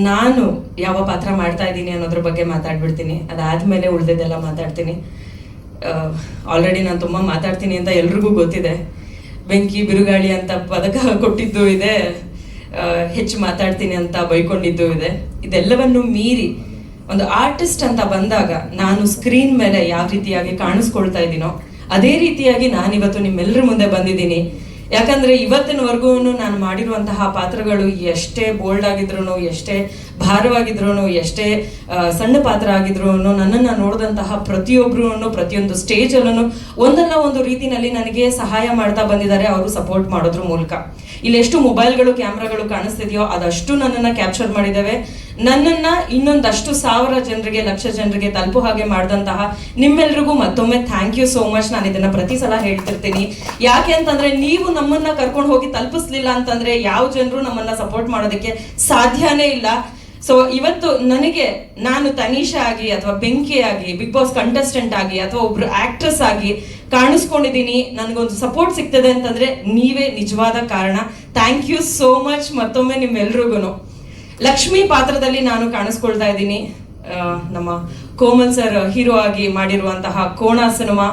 [SPEAKER 12] ನಾನು ಯಾವ ಪಾತ್ರ ಮಾಡ್ತಾ ಇದ್ದೀನಿ ಅನ್ನೋದ್ರ ಬಗ್ಗೆ ಮಾತಾಡ್ಬಿಡ್ತೀನಿ. ಅದಾದ್ಮೇಲೆ ಉಳ್ದಿದ್ದೆಲ್ಲ ಮಾತಾಡ್ತೀನಿ. ಆಲ್ರೆಡಿ ನಾನು ತುಂಬ ಮಾತಾಡ್ತೀನಿ ಅಂತ ಎಲ್ರಿಗೂ ಗೊತ್ತಿದೆ. ಬೆಂಕಿ, ಬಿರುಗಾಳಿ ಅಂತ ಪದಕ ಕೊಟ್ಟಿದ್ದು ಇದೆ. ಹೆಚ್ಚು ಮಾತಾಡ್ತೀನಿ ಅಂತ ಬೈಕೊಂಡಿದ್ದು ಇದೆ. ಇದೆಲ್ಲವನ್ನು ಮೀರಿ ಒಂದು ಆರ್ಟಿಸ್ಟ್ ಅಂತ ಬಂದಾಗ ನಾನು ಸ್ಕ್ರೀನ್ ಮೇಲೆ ಯಾವ ರೀತಿಯಾಗಿ ಕಾಣಿಸ್ಕೊಳ್ತಾ ಇದ್ದೀನೋ, ಅದೇ ರೀತಿಯಾಗಿ ನಾನಿವತ್ತು ನಿಮ್ಮೆಲ್ಲರ ಮುಂದೆ ಬಂದಿದ್ದೀನಿ. ಯಾಕಂದ್ರೆ ಇವತ್ತಿನವರೆಗೂ ನಾನು ಮಾಡಿರುವಂತಹ ಪಾತ್ರಗಳು ಎಷ್ಟೇ ಬೋಲ್ಡ್ ಆಗಿದ್ರು ಎಷ್ಟೇ ಭಾರವಾಗಿದ್ರು ಎಷ್ಟೇ ಸಣ್ಣ ಪಾತ್ರ ಆಗಿದ್ರು ನನ್ನನ್ನು ನೋಡಿದಂತಹ ಪ್ರತಿಯೊಬ್ಬರು ಪ್ರತಿಯೊಂದು ಸ್ಟೇಜಲ್ಲೂ ಒಂದಲ್ಲ ಒಂದು ರೀತಿಯಲ್ಲಿ ನನಗೆ ಸಹಾಯ ಮಾಡ್ತಾ ಬಂದಿದ್ದಾರೆ, ಅವರು ಸಪೋರ್ಟ್ ಮಾಡೋದ್ರ ಮೂಲಕ. ಇಲ್ಲಿ ಎಷ್ಟು ಮೊಬೈಲ್ಗಳು ಕ್ಯಾಮ್ರಾಗಳು ಕಾಣಿಸ್ತಿದೆಯೋ, ಅದಷ್ಟು ನನ್ನನ್ನ ಕ್ಯಾಪ್ಚರ್ ಮಾಡಿದ್ದಾವೆ. ನನ್ನನ್ನ ಇನ್ನೊಂದಷ್ಟು ಸಾವಿರ ಜನರಿಗೆ, ಲಕ್ಷ ಜನರಿಗೆ ತಲುಪು ಹಾಗೆ ಮಾಡಿದಂತಹ ನಿಮ್ಮೆಲ್ರಿಗೂ ಮತ್ತೊಮ್ಮೆ ಥ್ಯಾಂಕ್ ಯು ಸೋ ಮಚ್ ನಾನು ಇದನ್ನ ಪ್ರತಿ ಸಲ ಹೇಳ್ತಿರ್ತೀನಿ. ಯಾಕೆ ಅಂತಂದ್ರೆ ನೀವು ನಮ್ಮನ್ನ ಕರ್ಕೊಂಡು ಹೋಗಿ ತಲುಪಿಸ್ಲಿಲ್ಲ ಅಂತಂದ್ರೆ ಯಾವ ಜನರು ನಮ್ಮನ್ನ ಸಪೋರ್ಟ್ ಮಾಡೋದಕ್ಕೆ ಸಾಧ್ಯನೇ ಇಲ್ಲ. ಸೊ ಇವತ್ತು ನನಗೆ, ನಾನು ತನಿಷಾ ಆಗಿ ಅಥವಾ ಬೆಂಕಿ ಆಗಿ ಬಿಗ್ ಬಾಸ್ ಕಂಟೆಸ್ಟೆಂಟ್ ಆಗಿ ಅಥವಾ ಒಬ್ರು ಆಕ್ಟ್ರೆಸ್ ಆಗಿ ಕಾಣಿಸ್ಕೊಂಡಿದ್ದೀನಿ. ನನಗೊಂದು ಸಪೋರ್ಟ್ ಸಿಗ್ತದೆ ಅಂತಂದ್ರೆ ನೀವೇ ನಿಜವಾದ ಕಾರಣ. ಥ್ಯಾಂಕ್ ಯು ಸೋ ಮಚ್ ಮತ್ತೊಮ್ಮೆ ನಿಮ್ಮೆಲ್ರಿಗೂ ಲಕ್ಷ್ಮಿ ಪಾತ್ರದಲ್ಲಿ ನಾನು ಕಾಣಿಸ್ಕೊಳ್ತಾ ಇದ್ದೀನಿ. ನಮ್ಮ ಕೋಮಲ್ ಸರ್ ಹೀರೋ ಆಗಿ ಮಾಡಿರುವಂತಹ ಕೋಣ ಸಿನಿಮಾ.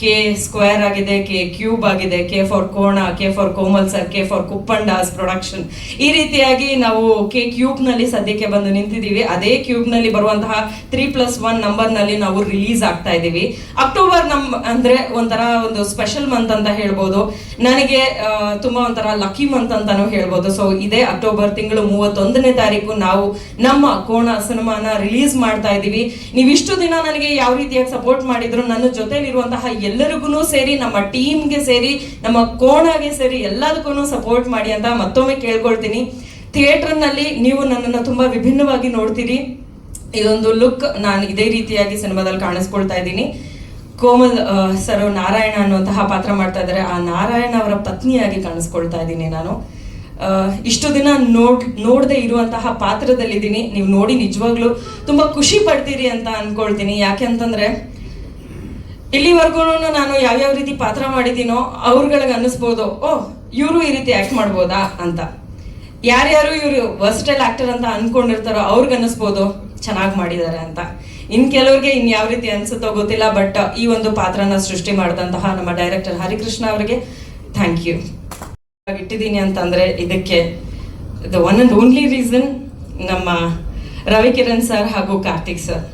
[SPEAKER 12] ಕೆ ಸ್ಕ್ವೇರ್ ಆಗಿದೆ ಕೆ ಕ್ಯೂಬ್ ಆಗಿದೆ K for Kona K for Komal sir K for Kuppandas production ಈ ರೀತಿಯಾಗಿ ನಾವು ಕೆ ಕ್ಯೂಬ್ನಲ್ಲಿ ಸದ್ಯಕ್ಕೆ ಬಂದು ನಿಂತಿದ್ದೀವಿ. ಅದೇ ಕ್ಯೂಬ್ನಲ್ಲಿ ಬರುವಂತಹ ತ್ರೀ ಪ್ಲಸ್ ಒನ್ ನಂಬರ್ನಲ್ಲಿ ನಾವು ರಿಲೀಸ್ ಆಗ್ತಾ ಇದ್ದೀವಿ. ಅಕ್ಟೋಬರ್ ನಮ್, ಅಂದ್ರೆ ಒಂಥರ ಒಂದು ಸ್ಪೆಷಲ್ ಮಂತ್ ಅಂತ ಹೇಳ್ಬೋದು. ನನಗೆ ತುಂಬಾ ಒಂಥರ ಲಕ್ಕಿ ಮಂತ್ ಅಂತಾನು ಹೇಳ್ಬೋದು. ಸೊ ಇದೇ ಅಕ್ಟೋಬರ್ ತಿಂಗಳು ಮೂವತ್ತೊಂದನೇ ತಾರೀಕು ನಾವು ನಮ್ಮ ಕೋಣ ಸಿನಿಮಾನ ರಿಲೀಸ್ ಮಾಡ್ತಾ ಇದ್ದೀವಿ. ನೀವು ಇಷ್ಟು ದಿನ ನನಗೆ ಯಾವ ರೀತಿಯಾಗಿ ಸಪೋರ್ಟ್ ಮಾಡಿದ್ರು, ನನ್ನ ಜೊತೆಲಿರುವಂತಹ ಎಲ್ಲರಿಗೂ ಸೇರಿ, ನಮ್ಮ ಟೀಮ್ಗೆ ಸೇರಿ, ನಮ್ಮ ಕೋಣಗೆ ಸೇರಿ ಎಲ್ಲದಕ್ಕೂ ಸಪೋರ್ಟ್ ಮಾಡಿ ಅಂತ ಮತ್ತೊಮ್ಮೆ ಕೇಳ್ಕೊಳ್ತೀನಿ. ಥಿಯೇಟರ್ನಲ್ಲಿ ನೀವು ನನ್ನನ್ನು ತುಂಬಾ ವಿಭಿನ್ನವಾಗಿ ನೋಡ್ತೀರಿ. ಇದೊಂದು ಲುಕ್ ನಾನು ಇದೇ ರೀತಿಯಾಗಿ ಸಿನಿಮಾದಲ್ಲಿ ಕಾಣಿಸ್ಕೊಳ್ತಾ ಇದ್ದೀನಿ. ಕೋಮಲ್ ಸರ್ ನಾರಾಯಣ ಅನ್ನುವಂತಹ ಪಾತ್ರ ಮಾಡ್ತಾ ಇದ್ದಾರೆ. ಆ ನಾರಾಯಣ ಅವರ ಪತ್ನಿಯಾಗಿ ಕಾಣಿಸ್ಕೊಳ್ತಾ ಇದ್ದೀನಿ ನಾನು. ಇಷ್ಟು ದಿನ ನೋಡ್, ನೋಡದೆ ಇರುವಂತಹ ಪಾತ್ರದಲ್ಲಿದ್ದೀನಿ. ನೀವು ನೋಡಿ ನಿಜವಾಗ್ಲೂ ತುಂಬಾ ಖುಷಿ ಪಡ್ತೀರಿ ಅಂತ ಅನ್ಕೊಳ್ತೀನಿ. ಯಾಕೆ ಅಂತಂದ್ರೆ ಇಲ್ಲಿವರೆಗೂ ನಾನು ಯಾವ್ಯಾವ ರೀತಿ ಪಾತ್ರ ಮಾಡಿದ್ದೀನೋ ಅವ್ರಗಳಿಗೆ ಅನ್ನಿಸ್ಬೋದು, ಓ, ಇವರು ಈ ರೀತಿ ಆಕ್ಟ್ ಮಾಡ್ಬೋದಾ ಅಂತ. ಯಾರ್ಯಾರು ಇವರು ವರ್ಸ್ಟೈಲ್ ಆಕ್ಟರ್ ಅಂತ ಅನ್ಕೊಂಡಿರ್ತಾರೋ ಅವ್ರಿಗೆ ಅನ್ನಿಸ್ಬೋದು, ಚೆನ್ನಾಗಿ ಮಾಡಿದ್ದಾರೆ ಅಂತ. ಇನ್ ಕೆಲವ್ರಿಗೆ ಇನ್ ಯಾವ ರೀತಿ ಅನಿಸುತ್ತೋ ಗೊತ್ತಿಲ್ಲ, ಬಟ್ ಈ ಒಂದು ಪಾತ್ರನ ಸೃಷ್ಟಿ ಮಾಡಿದಂತಹ ನಮ್ಮ ಡೈರೆಕ್ಟರ್ ಹರಿಕೃಷ್ಣ ಅವರಿಗೆ ಥ್ಯಾಂಕ್ ಯು ಇಟ್ಟಿದ್ದೀನಿ ಅಂತಂದರೆ ಇದಕ್ಕೆ the one and only reason ನಮ್ಮ ರವಿಕಿರಣ್ ಸರ್ ಹಾಗೂ ಕಾರ್ತಿಕ್ ಸರ್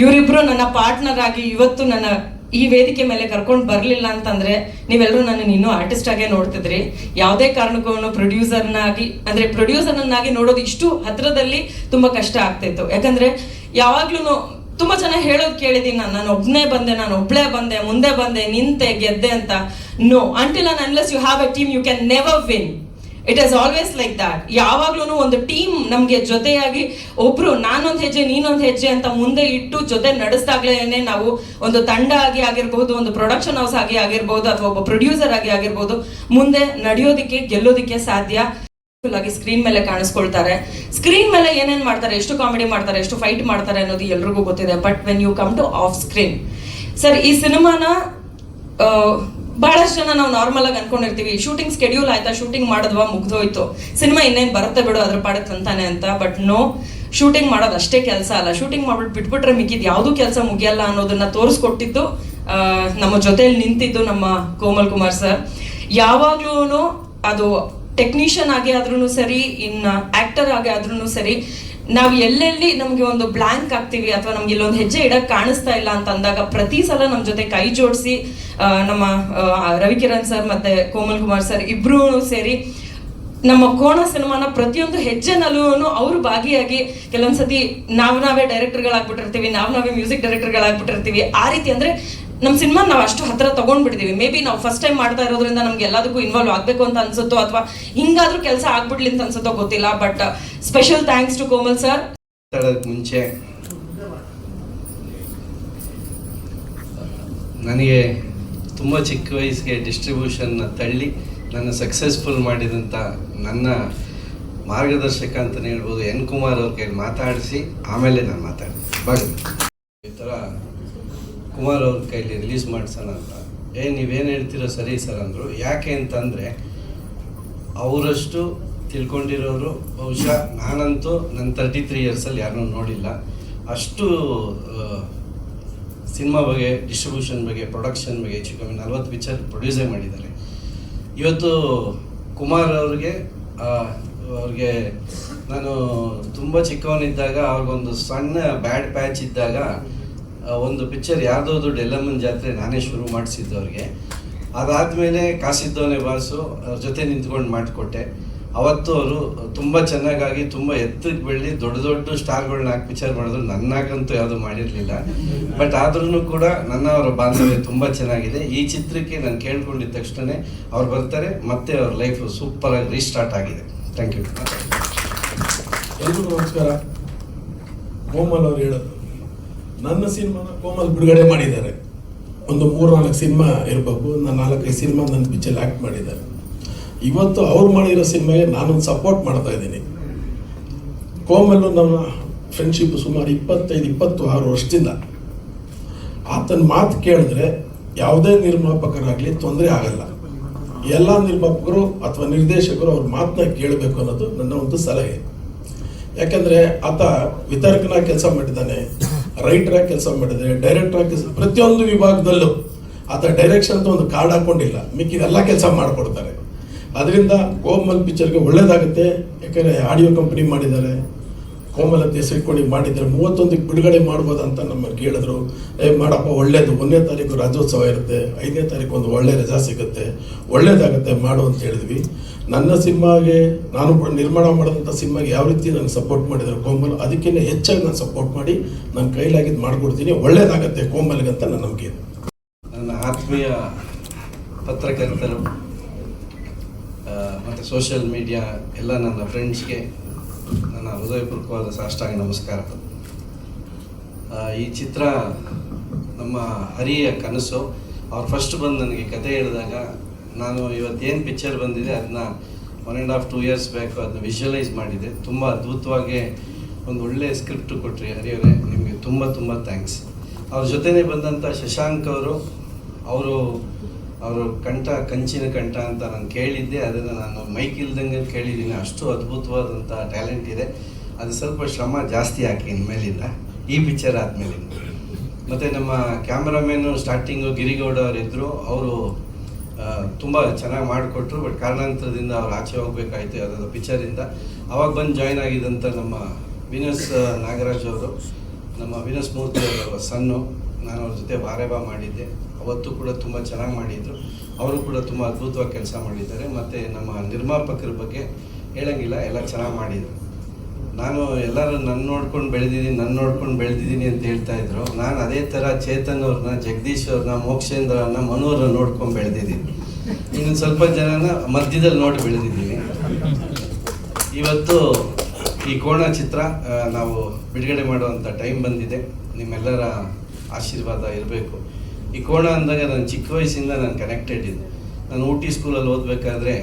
[SPEAKER 12] ಇವರಿಬ್ರು ನನ್ನ ಪಾರ್ಟ್ನರ್ ಆಗಿ ಇವತ್ತು ನನ್ನ ಈ ವೇದಿಕೆ ಮೇಲೆ ಕರ್ಕೊಂಡು ಬರಲಿಲ್ಲ ಅಂತಂದ್ರೆ ನೀವೆಲ್ಲರೂ ನನ್ನನ್ನು ಇನ್ನೂ ಆರ್ಟಿಸ್ಟ್ ಆಗೇ ನೋಡ್ತಿದ್ರಿ. ಯಾವುದೇ ಕಾರಣಕ್ಕೂ ಪ್ರೊಡ್ಯೂಸರ್ನಾಗಿ ಅಂದ್ರೆ ಪ್ರೊಡ್ಯೂಸರ್ನಾಗಿ ನೋಡೋದು ಇಷ್ಟು ಹತ್ರದಲ್ಲಿ ತುಂಬಾ ಕಷ್ಟ ಆಗ್ತಿತ್ತು. ಯಾಕಂದ್ರೆ ಯಾವಾಗ್ಲೂ ತುಂಬಾ ಜನ ಹೇಳೋದು ಕೇಳಿದೀನಿ ನಾನು. ನಾನು ಒಬ್ನೇ ಬಂದೆ, ನಾನು ಒಬ್ಳೇ ಬಂದೆ, ಮುಂದೆ ಬಂದೆ, ನಿಂತೆ ಗೆದ್ದೆ ಅಂತ. No until un unless you have a team you can never win it as always like that ಯಾವಾಗ್ಲೂ ಒಂದು ಟೀಮ್ ನಮ್ಗೆ ಜೊತೆಯಾಗಿ, ಒಬ್ರು ನಾನೊಂದು ಹೆಜ್ಜೆ ನೀನೊಂದು ಹೆಜ್ಜೆ ಅಂತ ಮುಂದೆ ಇಟ್ಟು ಜೊತೆ ನಡೆಸ್ದಾಗ್ಲೇನೆ ನಾವು ಒಂದು ತಂಡ ಆಗಿ ಆಗಿರ್ಬಹುದು ಒಂದು ಪ್ರೊಡಕ್ಷನ್ ಹೌಸ್ ಆಗಿ ಆಗಿರ್ಬಹುದು ಅಥವಾ ಒಬ್ಬ ಪ್ರೊಡ್ಯೂಸರ್ ಆಗಿ ಆಗಿರ್ಬಹುದು ಮುಂದೆ ನಡೆಯೋದಿಕ್ಕೆ, ಗೆಲ್ಲೋದಿಕ್ಕೆ ಸಾಧ್ಯ. ಆಗಿ ಸ್ಕ್ರೀನ್ ಮೇಲೆ ಕಾಣಿಸ್ಕೊಳ್ತಾರೆ. ಸ್ಕ್ರೀನ್ ಮೇಲೆ ಏನೇನ್ ಮಾಡ್ತಾರೆ, ಎಷ್ಟು ಕಾಮಿಡಿ ಮಾಡ್ತಾರೆ, ಎಷ್ಟು ಫೈಟ್ ಮಾಡ್ತಾರೆ ಅನ್ನೋದು ಎಲ್ರಿಗೂ ಗೊತ್ತಿದೆ. But when you come to off screen sir, ಈ ಸಿನಿಮಾನ ಬಹಳಷ್ಟು ಜನ ನಾವು ನಾರ್ಮಲ್ ಆಗಿ ಅನ್ಕೊಂಡಿರ್ತೀವಿ. ಶೂಟಿಂಗ್ ಸ್ಕೆಡ್ಯೂಲ್ ಆಯ್ತಾ? ಶೂಟಿಂಗ್ ಮಾಡಿದ್ವಾ? ಮುಗ್ದೋಯ್ತು. ಸಿನಿಮಾ ಇನ್ನೇನು ಬರುತ್ತೆ ಬಿಡು, ಅದ್ರ ಪಾಡಕ್ಕೆ ಅಂತಾನೆ ಅಂತ. ಬಟ್ ನೋ ಶೂಟಿಂಗ್ ಮಾಡೋದು ಅಷ್ಟೇ ಕೆಲಸ ಅಲ್ಲ. ಶೂಟಿಂಗ್ ಮಾಡ್ಬಿಟ್ಟು ಬಿಟ್ಬಿಟ್ರೆ ಮಿಕ್ಕಿದ್ ಯಾವ್ದು ಕೆಲಸ ಮುಗಿಯಲ್ಲ ಅನ್ನೋದನ್ನ ತೋರಿಸ್ಕೊಟ್ಟಿದ್ದು ನಮ್ಮ ಜೊತೆಯಲ್ಲಿ ನಿಂತಿದ್ದು ನಮ್ಮ ಕೋಮಲ್ ಕುಮಾರ್ ಸರ್ ಯಾವಾಗ್ಲೂ ಅದು ಟೆಕ್ನಿಷಿಯನ್ ಆಗಿ ಆದ್ರೂ ಸರಿ, ಇನ್ನ ಆಕ್ಟರ್ ಆಗಿ ಆದ್ರೂ ಸರಿ ನಾವು ಎಲ್ಲೆಲ್ಲಿ ನಮ್ಗೆ ಒಂದು ಬ್ಲಾಂಕ್ ಆಗ್ತೀವಿ ಅಥವಾ ನಮ್ಗೆ ಇಲ್ಲೊಂದು ಹೆಜ್ಜೆ ಇಡಕ್ ಕಾಣಿಸ್ತಾ ಇಲ್ಲ ಅಂತ ಅಂದಾಗ ಪ್ರತಿ ಸಲ ನಮ್ಮ ಜೊತೆ ಕೈ ಜೋಡಿಸಿ ನಮ್ಮ ರವಿಕಿರಣ್ ಸರ್ ಮತ್ತೆ ಕೋಮಲ್ ಕುಮಾರ್ ಸರ್ ಇಬ್ರು ಸೇರಿ ನಮ್ಮ ಕೋಣ ಸಿನಿಮಾನ ಪ್ರತಿಯೊಂದು ಹೆಜ್ಜೆನಲ್ಲೂ ಅವರು ಭಾಗಿಯಾಗಿ ಕೆಲವೊಂದ್ಸತಿ ನಾವು ನಾವೇ ಡೈರೆಕ್ಟರ್ಗಳಾಗ್ಬಿಟ್ಟಿರ್ತೀವಿ ನಾವು ನಾವೇ ಮ್ಯೂಸಿಕ್ ಡೈರೆಕ್ಟರ್ಗಳಾಗ್ಬಿಟ್ಟಿರ್ತೀವಿ ಆ ರೀತಿ ಅಂದ್ರೆ ನಮ್ಮ ಸಿನಿಮಾ ನಾವು ಅಷ್ಟು ಹತ್ರ ತಗೊಂಡ್ಬಿಟ್ಟಿದೀವಿ. ಮೇ ಬಿ ನಾವು ಫಸ್ಟ್ ಟೈಮ್ ಮಾಡ್ತಾ ಇರೋದ್ರಿಂದ ನಮ್ಗೆ ಎಲ್ಲದಕ್ಕೂ ಇನ್ವಾಲ್ವ್ ಆಗಬೇಕು ಅಂತ ಅನ್ಸುತ್ತೋ ಅಥವಾ ಹಿಂಗಾದ್ರೂ ಕೆಲಸ ಆಗ್ಬಿಡ್ಲಿ ಅಂತ ಅನ್ಸುತ್ತೋ ಗೊತ್ತಿಲ್ಲ but special thanks to Komal
[SPEAKER 3] sir ಮುಂಚೆ
[SPEAKER 13] ನನಗೆ ತುಂಬ ಚಿಕ್ಕ ವಯಸ್ಸಿಗೆ ಡಿಸ್ಟ್ರಿಬ್ಯೂಷನ್ನ ತಳ್ಳಿ ನನ್ನ ಸಕ್ಸಸ್ಫುಲ್ ಮಾಡಿದಂಥ ನನ್ನ ಮಾರ್ಗದರ್ಶಕ ಅಂತಲೇ ಹೇಳ್ಬೋದು ಎನ್ ಕುಮಾರ್ ಅವ್ರ ಕೈಲಿ ಮಾತಾಡಿಸಿ, ಆಮೇಲೆ ನಾನು ಮಾತಾಡ್ತೀನಿ. ಥರ ಕುಮಾರ್ ಅವ್ರ ಕೈಲಿ ರಿಲೀಸ್ ಮಾಡಿಸೋಣ ಅಂತ. ಏ, ನೀವೇನು ಹೇಳ್ತೀರೋ ಸರಿ ಸರ್ ಅಂದರು. ಯಾಕೆ ಅಂತಂದರೆ, ಅವರಷ್ಟು ತಿಳ್ಕೊಂಡಿರೋರು ಬಹುಶಃ ನಾನಂತೂ ನನ್ನ ತರ್ಟಿ ತ್ರೀ ಇಯರ್ಸಲ್ಲಿ ಯಾರನ್ನೂ ನೋಡಿಲ್ಲ. ಅಷ್ಟು ಸಿನಿಮಾ ಬಗ್ಗೆ ಡಿಸ್ಟ್ರಿಬ್ಯೂಷನ್ ಬಗ್ಗೆ ಪ್ರೊಡಕ್ಷನ್ ಬಗ್ಗೆ ಹೆಚ್ಚು ಕಮ್ಮಿ ನಲ್ವತ್ತು ಪಿಕ್ಚರ್ ಪ್ರೊಡ್ಯೂಸೇ ಮಾಡಿದ್ದಾರೆ. ಇವತ್ತು ಕುಮಾರ್ ಅವ್ರಿಗೆ ಅವ್ರಿಗೆ ನಾನು ತುಂಬ ಚಿಕ್ಕವನಿದ್ದಾಗ ಅವ್ರಿಗೊಂದು ಸಣ್ಣ ಬ್ಯಾಡ್ ಪ್ಯಾಚ್ ಇದ್ದಾಗ ಒಂದು ಪಿಕ್ಚರ್ ಯಾವುದೋ ದೊಡ್ಡ ಎಲ್ಲಮ್ಮನ ಜಾತ್ರೆ ನಾನೇ ಶುರು ಮಾಡಿಸಿದ್ದು ಅವ್ರಿಗೆ ಅದಾದಮೇಲೆ ಕಾಸಿದ್ದವನೇ ಬಾಸು ಅವ್ರ ಜೊತೆ ನಿಂತ್ಕೊಂಡು ಮಾಡಿಕೊಟ್ಟೆ. ಅವತ್ತು ಅವರು ತುಂಬ ಚೆನ್ನಾಗಾಗಿ ತುಂಬ ಎತ್ತಕ್ಕೆ ಬೆಳ್ಳಿ ದೊಡ್ಡ ದೊಡ್ಡ ಸ್ಟಾರ್ಗಳನ್ನ ಹಾಕಿ ಪಿಕ್ಚರ್ ಮಾಡಿದ್ರು. ನನ್ನಾಗಂತೂ ಯಾವುದು ಮಾಡಿರಲಿಲ್ಲ. ಬಟ್ ಆದ್ರೂ ಕೂಡ ನನ್ನ ಅವರ ಬಾಂಧವ್ಯ ತುಂಬ ಚೆನ್ನಾಗಿದೆ. ಈ ಚಿತ್ರಕ್ಕೆ ನಾನು ಕೇಳ್ಕೊಂಡಿದ್ದ ತಕ್ಷಣ ಅವ್ರು ಬರ್ತಾರೆ. ಮತ್ತೆ ಅವ್ರ ಲೈಫ್ ಸೂಪರಾಗಿ ರೀಸ್ಟಾರ್ಟ್ ಆಗಿದೆ. Thank you.
[SPEAKER 14] ಎಲ್ರಿಗೂ ನಮಸ್ಕಾರ. ಮೋಮಲ್ ಅವ್ರು ಹೇಳೋದು. ನನ್ನ ಸಿನಿಮಾನ ಕೋಮಲ್ ಬಿಡುಗಡೆ ಮಾಡಿದ್ದಾರೆ. ಒಂದು ಮೂರು ನಾಲ್ಕು ಸಿನಿಮಾ ಇರಬೇಕು ನಾನು ನಾಲ್ಕೈದು ಸಿನಿಮಾ ನನ್ನ ಪಿಚ್ಚಲ್ಲಿ ಆ್ಯಕ್ಟ್ ಮಾಡಿದ್ದಾರೆ. ಇವತ್ತು ಅವ್ರು ಮಾಡಿರೋ ಸಿನಿಮಾಗೆ ನಾನೊಂದು ಸಪೋರ್ಟ್ ಮಾಡ್ತಾ ಇದ್ದೀನಿ. ಕೋಮಲ್ಲು ನಮ್ಮ ಫ್ರೆಂಡ್ಶಿಪ್ ಸುಮಾರು ಇಪ್ಪತ್ತೈದು ಇಪ್ಪತ್ತು ಆರು ವರ್ಷದಿಂದ. ಆತನ ಮಾತು ಕೇಳಿದ್ರೆ ಯಾವುದೇ ನಿರ್ಮಾಪಕರಾಗಲಿ ತೊಂದರೆ ಆಗಲ್ಲ. ಎಲ್ಲ ನಿರ್ಮಾಪಕರು ಅಥವಾ ನಿರ್ದೇಶಕರು ಅವ್ರ ಮಾತನ್ನ ಕೇಳಬೇಕು ಅನ್ನೋದು ನನ್ನ ಒಂದು ಸಲಹೆ. ಯಾಕಂದ್ರೆ ಆತ ವಿತರ್ಕನ ಕೆಲಸ ಮಾಡಿದ್ದಾನೆ. ರೈಟರಾಗಿ ಕೆಲಸ ಮಾಡಿದರೆ ಡೈರೆಕ್ಟರ್ ಕೆಲಸ ಪ್ರತಿಯೊಂದು ವಿಭಾಗದಲ್ಲೂ ಆತ ಡೈರೆಕ್ಷನ್ ಅಂತ ಒಂದು ಕಾರ್ಡ್ ಹಾಕೊಂಡಿಲ್ಲ. ಮಿಕ್ಕಿದೆಲ್ಲ ಕೆಲಸ ಮಾಡಿಕೊಡ್ತಾರೆ. ಅದರಿಂದ ಕೋಮಲ್ ಪಿಕ್ಚರ್ಗೆ ಒಳ್ಳೇದಾಗುತ್ತೆ. ಯಾಕಂದರೆ ಆಡಿಯೋ ಕಂಪ್ನಿ ಮಾಡಿದ್ದಾರೆ. ಕೋಮಲ್ ಅಂತ ಹೆಸರಿಕೊಂಡು ಮಾಡಿದ್ದಾರೆ. ಮೂವತ್ತೊಂದಕ್ಕೆ ಬಿಡುಗಡೆ ಮಾಡ್ಬೋದು ಅಂತ ನಮ್ಮ ಕೇಳಿದ್ರು. ಏ, ಮಾಡಪ್ಪ, ಒಳ್ಳೇದು. ಒಂದನೇ ತಾರೀಕು ರಾಜ್ಯೋತ್ಸವ ಇರುತ್ತೆ. ಐದನೇ ತಾರೀಕು ಒಂದು ಒಳ್ಳೆ ರಜಾ ಸಿಗುತ್ತೆ. ಒಳ್ಳೇದಾಗುತ್ತೆ, ಮಾಡು ಅಂತ ಹೇಳಿದ್ವಿ. ನನ್ನ ಸಿನಿಮಾಗೆ ನಾನು ನಿರ್ಮಾಣ ಮಾಡಿದಂಥ ಸಿನಿಮಾಗೆ ಯಾವ ರೀತಿ ನನಗೆ ಸಪೋರ್ಟ್ ಮಾಡಿದ್ದಾರೆ ಕೋಮಲ್, ಅದಕ್ಕಿಂತ ಹೆಚ್ಚಾಗಿ ನಾನು ಸಪೋರ್ಟ್ ಮಾಡಿ ನನ್ನ ಕೈಲಾಗಿದ್ದು ಮಾಡಿಕೊಡ್ತೀನಿ. ಒಳ್ಳೇದಾಗತ್ತೆ ಕೋಮಲ್ಗೆ ಅಂತ ನನ್ನ ನಂಬಿಕೆ.
[SPEAKER 13] ನನ್ನ ಆತ್ಮೀಯ ಪತ್ರಕರ್ತರು ಮತ್ತು ಸೋಷಿಯಲ್ ಮೀಡಿಯಾ ಎಲ್ಲ ನನ್ನ ಫ್ರೆಂಡ್ಸ್ಗೆ ನನ್ನ ಹೃದಯಪೂರ್ವಕವಾದ ಸಾಷ್ಟಾಂಗ ನಮಸ್ಕಾರ. ಈ ಚಿತ್ರ ನಮ್ಮ ಹರಿಯ ಕನಸು. ಅವ್ರು ಫಸ್ಟ್ ಬಂದು ನನಗೆ ಕತೆ ಹೇಳಿದಾಗ ನಾನು ಇವತ್ತೇನು ಪಿಕ್ಚರ್ ಬಂದಿದೆ ಅದನ್ನ one and half two years back ಅದನ್ನ ವಿಜುವಲೈಸ್ ಮಾಡಿದೆ. ತುಂಬ ಅದ್ಭುತವಾಗಿ ಒಂದು ಒಳ್ಳೆಯ ಸ್ಕ್ರಿಪ್ಟ್ ಕೊಟ್ಟರಿ ಹರಿಯವರೇ ನಿಮಗೆ ತುಂಬ ತುಂಬ ಥ್ಯಾಂಕ್ಸ್ ಅವ್ರ ಜೊತೆನೇ ಬಂದಂಥ ಶಶಾಂಕ್ ಅವರು ಅವರು ಅವರು ಕಂಠ, ಕಂಚಿನ ಕಂಠ ಅಂತ ನಾನು ಕೇಳಿದ್ದೆ. ಅದನ್ನು ನಾನು ಮೈಕ್ ಇಲ್ದಂಗೆ ಕೇಳಿದ್ದೀನಿ. ಅಷ್ಟು ಅದ್ಭುತವಾದಂಥ ಟ್ಯಾಲೆಂಟ್ ಇದೆ. ಅದು ಸ್ವಲ್ಪ ಶ್ರಮ ಜಾಸ್ತಿ ಹಾಕಿ ಇನ್ಮೇಲಿಂದ. ಈ ಪಿಕ್ಚರ್ ಆದಮೇಲೆ ಮತ್ತು ನಮ್ಮ ಕ್ಯಾಮ್ರಾಮೇನು ಸ್ಟಾರ್ಟಿಂಗು ಗಿರಿಗೌಡ ಅವರಿದ್ದರು ಅವರು ತುಂಬ ಚೆನ್ನಾಗಿ ಮಾಡಿಕೊಟ್ರು ಬಟ್ ಕಾರಣಾಂತರದಿಂದ ಅವ್ರು ಆಚೆ ಹೋಗಬೇಕಾಯ್ತು ಯಾವುದಾದ್ರು ಪಿಕ್ಚರಿಂದ ಅವಾಗ ಬಂದು ಜಾಯ್ನ್ ಆಗಿದ್ದಂಥ ನಮ್ಮ ವಿನಸ್ ನಾಗರಾಜ್ ಅವರು, ನಮ್ಮ ವಿನಸ್ ಮೂರ್ತಿ ಅವರ ಸನ್ನು, ನಾನು ಅವ್ರ ಜೊತೆ ಬಾರೆ ಬಾ ಮಾಡಿದ್ದೆ. ಅವತ್ತು ಕೂಡ ತುಂಬ ಚೆನ್ನಾಗಿ ಮಾಡಿದರು. ಅವರು ಕೂಡ ತುಂಬ ಅದ್ಭುತವಾಗಿ ಕೆಲಸ ಮಾಡಿದ್ದಾರೆ. ಮತ್ತು ನಮ್ಮ ನಿರ್ಮಾಪಕರ ಬಗ್ಗೆ ಹೇಳಂಗಿಲ್ಲ, ಎಲ್ಲ ಚೆನ್ನಾಗಿ ಮಾಡಿದರು. ನಾನು ಎಲ್ಲರೂ ನನ್ನ ನೋಡ್ಕೊಂಡು ಬೆಳೆದಿದ್ದೀನಿ ನನ್ನ ನೋಡ್ಕೊಂಡು ಬೆಳೆದಿದ್ದೀನಿ ಅಂತ ಹೇಳ್ತಾ ಇದ್ರು. ನಾನು ಅದೇ ಥರ ಚೇತನ್ ಅವ್ರನ್ನ, ಜಗದೀಶ್ ಅವ್ರನ್ನ ಮೋಕ್ಷೇಂದ್ರನ್ನ ಮನೋರನ್ನ ನೋಡ್ಕೊಂಡು ಬೆಳೆದಿದ್ದೀನಿ ಇನ್ನು ಸ್ವಲ್ಪ ಜನನ ಮಧ್ಯದಲ್ಲಿ ನೋಡಿ ಬೆಳೆದಿದ್ದೀನಿ ಇವತ್ತು ಈ ಕೋಣ ಚಿತ್ರ ನಾವು ಬಿಡುಗಡೆ ಮಾಡುವಂಥ ಟೈಮ್ ಬಂದಿದೆ. ನಿಮ್ಮೆಲ್ಲರ ಆಶೀರ್ವಾದ ಇರಬೇಕು. ಈ ಕೋಣ ಅಂದಾಗ ನಾನು ಚಿಕ್ಕ ವಯಸ್ಸಿಂದ ನಾನು ಕನೆಕ್ಟೆಡ್ ಇದ್ದೆ. ನಾನು ಊಟಿ ಸ್ಕೂಲಲ್ಲಿ ಓದಬೇಕಾದ್ರೆ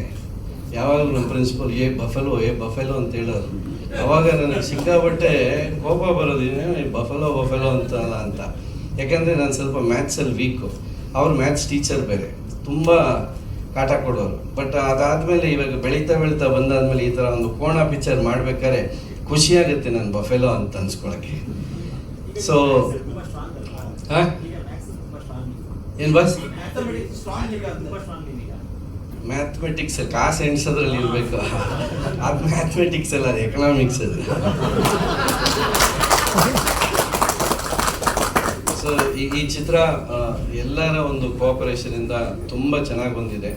[SPEAKER 13] ಯಾವಾಗಲೂ ನಮ್ಮ ಪ್ರಿನ್ಸಿಪಲ್ ಏ ಬಫೆಲೋ ಏ ಬಫೆಲೋ ಅಂತ ಹೇಳೋರು. ಅವಾಗ ನನಗೆ ಸಿಕ್ಕಾಬಟ್ಟೆ ಕೋಪ ಬರೋದು ಬಫೆಲೋ ಬಫೆಲೋ ಅಂತ ಅಂತ. ಯಾಕೆಂದರೆ ನಾನು ಸ್ವಲ್ಪ ಮ್ಯಾಥ್ಸಲ್ಲಿ ವೀಕು ಅವ್ರು ಮ್ಯಾಥ್ಸ್ ಟೀಚರ್ ಬೇರೆ. ತುಂಬ ಕಾಟ ಕೊಡೋರು. ಬಟ್ ಅದಾದಮೇಲೆ ಇವಾಗ ಬೆಳೀತಾ ಬೆಳೀತಾ ಬಂದಾದಮೇಲೆ ಈ ಥರ ಒಂದು ಕೋಣ ಪಿಕ್ಚರ್ ಮಾಡ್ಬೇಕಾದ್ರೆ ಖುಷಿಯಾಗುತ್ತೆ ನಾನು ಬಫೆಲೋ ಅಂತ ಅನ್ಸ್ಕೊಳಕ್ಕೆ. ಸೊ ಏನು ಬಸ್ ಮ್ಯಾಥಮೆಟಿಕ್ಸ್ ಕಾಸು ಎಣಿಸೋದ್ರಲ್ಲಿ ಇರಬೇಕು. ಅದು ಮ್ಯಾಥಮೆಟಿಕ್ಸ್ ಅಲ್ಲ, ಅದು ಎಕನಾಮಿಕ್ಸ್ ಅದು. ಸೊ ಈ ಚಿತ್ರ ಎಲ್ಲರ ಒಂದು ಕೋಆಪರೇಷನಿಂದ ತುಂಬ ಚೆನ್ನಾಗಿ ಬಂದಿದೆ.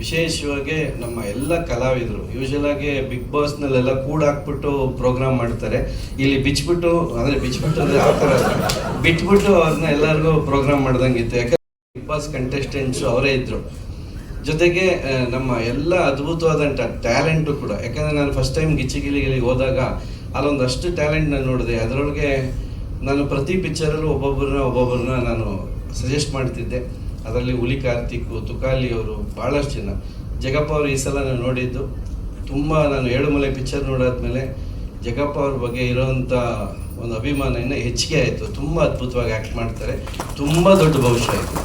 [SPEAKER 13] ವಿಶೇಷವಾಗಿ ನಮ್ಮ ಎಲ್ಲ ಕಲಾವಿದರು ಯೂಶಲ್ ಆಗಿ ಬಿಗ್ ಬಾಸ್ನಲ್ಲೆಲ್ಲ ಕೂಡ ಹಾಕ್ಬಿಟ್ಟು ಪ್ರೋಗ್ರಾಮ್ ಮಾಡ್ತಾರೆ. ಇಲ್ಲಿ ಬಿಚ್ಬಿಟ್ಟು, ಅಂದರೆ ಬಿಚ್ಬಿಟ್ಟು ಅಂದರೆ ಆ ಥರ. ಬಿಟ್ಬಿಟ್ಟು ಅವ್ರನ್ನ ಎಲ್ಲರಿಗೂ ಪ್ರೋಗ್ರಾಮ್ ಮಾಡ್ದಂಗಿತ್ತು ಯಾಕಂದ್ರೆ ಬಿಗ್ ಬಾಸ್ ಕಂಟೆಸ್ಟೆಂಟ್ಸು ಅವರೇ ಇದ್ದರು ಜೊತೆಗೆ ನಮ್ಮ ಎಲ್ಲ ಅದ್ಭುತವಾದಂಥ ಟ್ಯಾಲೆಂಟು ಕೂಡ. ಯಾಕಂದರೆ ನಾನು ಫಸ್ಟ್ ಟೈಮ್ ಗಿಚ್ಚಿಗಿಲಿಗಿಲಿಗೆ ಹೋದಾಗ ಅಲ್ಲೊಂದಷ್ಟು ಟ್ಯಾಲೆಂಟ್ ನಾನು ನೋಡಿದೆ. ಅದರೊಳಗೆ ನಾನು ಪ್ರತಿ ಪಿಕ್ಚರಲ್ಲೂ ಒಬ್ಬೊಬ್ಬರನ್ನ ಒಬ್ಬೊಬ್ಬರನ್ನ ನಾನು ಸಜೆಸ್ಟ್ ಮಾಡ್ತಿದ್ದೆ. ಅದರಲ್ಲಿ ಹುಲಿ ಕಾರ್ತಿಕ್, ತುಕಾಲಿ ಅವರು ಭಾಳಷ್ಟು ಜನ. ಜಗಪ್ಪ ಅವರು ಈ ಸಲ ನಾನು ನೋಡಿದ್ದು. ತುಂಬ ನಾನು ಏಳುಮಲೆ ಪಿಕ್ಚರ್ ನೋಡಾದ್ಮೇಲೆ ಜಗಪ್ಪ ಅವ್ರ ಬಗ್ಗೆ ಇರೋವಂಥ ಒಂದು ಅಭಿಮಾನ ಇನ್ನೂ ಹೆಚ್ಚಿಗೆ ಆಯಿತು. ತುಂಬ ಅದ್ಭುತವಾಗಿ ಆ್ಯಕ್ಟ್ ಮಾಡ್ತಾರೆ. ತುಂಬ ದೊಡ್ಡ ಭವಿಷ್ಯ ಆಯಿತು.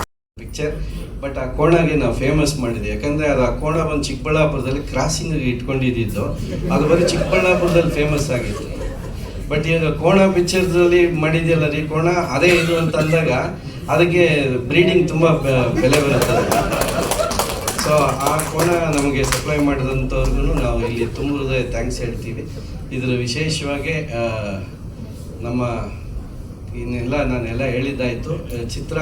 [SPEAKER 13] ಪಿಕ್ಚರ್ ಬಟ್ ಆ ಕೋಣಗೆ ನಾವು ಫೇಮಸ್ ಮಾಡಿದ್ವಿ. ಯಾಕಂದ್ರೆ ಅದು ಆ ಕೋಣ ಬಂದು ಚಿಕ್ಕಬಳ್ಳಾಪುರದಲ್ಲಿ ಕ್ರಾಸಿಂಗ್ ಇಟ್ಕೊಂಡಿದ್ದು ಅದು ಬರೀ ಚಿಕ್ಕಬಳ್ಳಾಪುರದಲ್ಲಿ ಫೇಮಸ್ ಆಗಿತ್ತು. ಬಟ್ ಈಗ ಕೋಣ ಪಿಕ್ಚರ್ದಲ್ಲಿ ಮಾಡಿದ್ಯಲ್ಲ ರೀ ಕೋಣ? ಅದೇ ಇದು ಅಂತ ಅಂದಾಗ ಅದಕ್ಕೆ ಬ್ರೀಡಿಂಗ್ ತುಂಬ ಬೆಲೆ ಬರುತ್ತೆ. ಸೊ ಆ ಕೋಣ ನಮಗೆ ಸಪ್ಲೈ ಮಾಡಿದಂಥವ್ರಿಗೂ ನಾವು ಇಲ್ಲಿ ತುಂಬ ಹೃದಯ ಥ್ಯಾಂಕ್ಸ್ ಹೇಳ್ತೀವಿ. ಇದರ ವಿಶೇಷವಾಗಿ ನಮ್ಮ ಇನ್ನೆಲ್ಲ ನಾನೆಲ್ಲ ಹೇಳಿದ್ದಾಯಿತು. ಚಿತ್ರ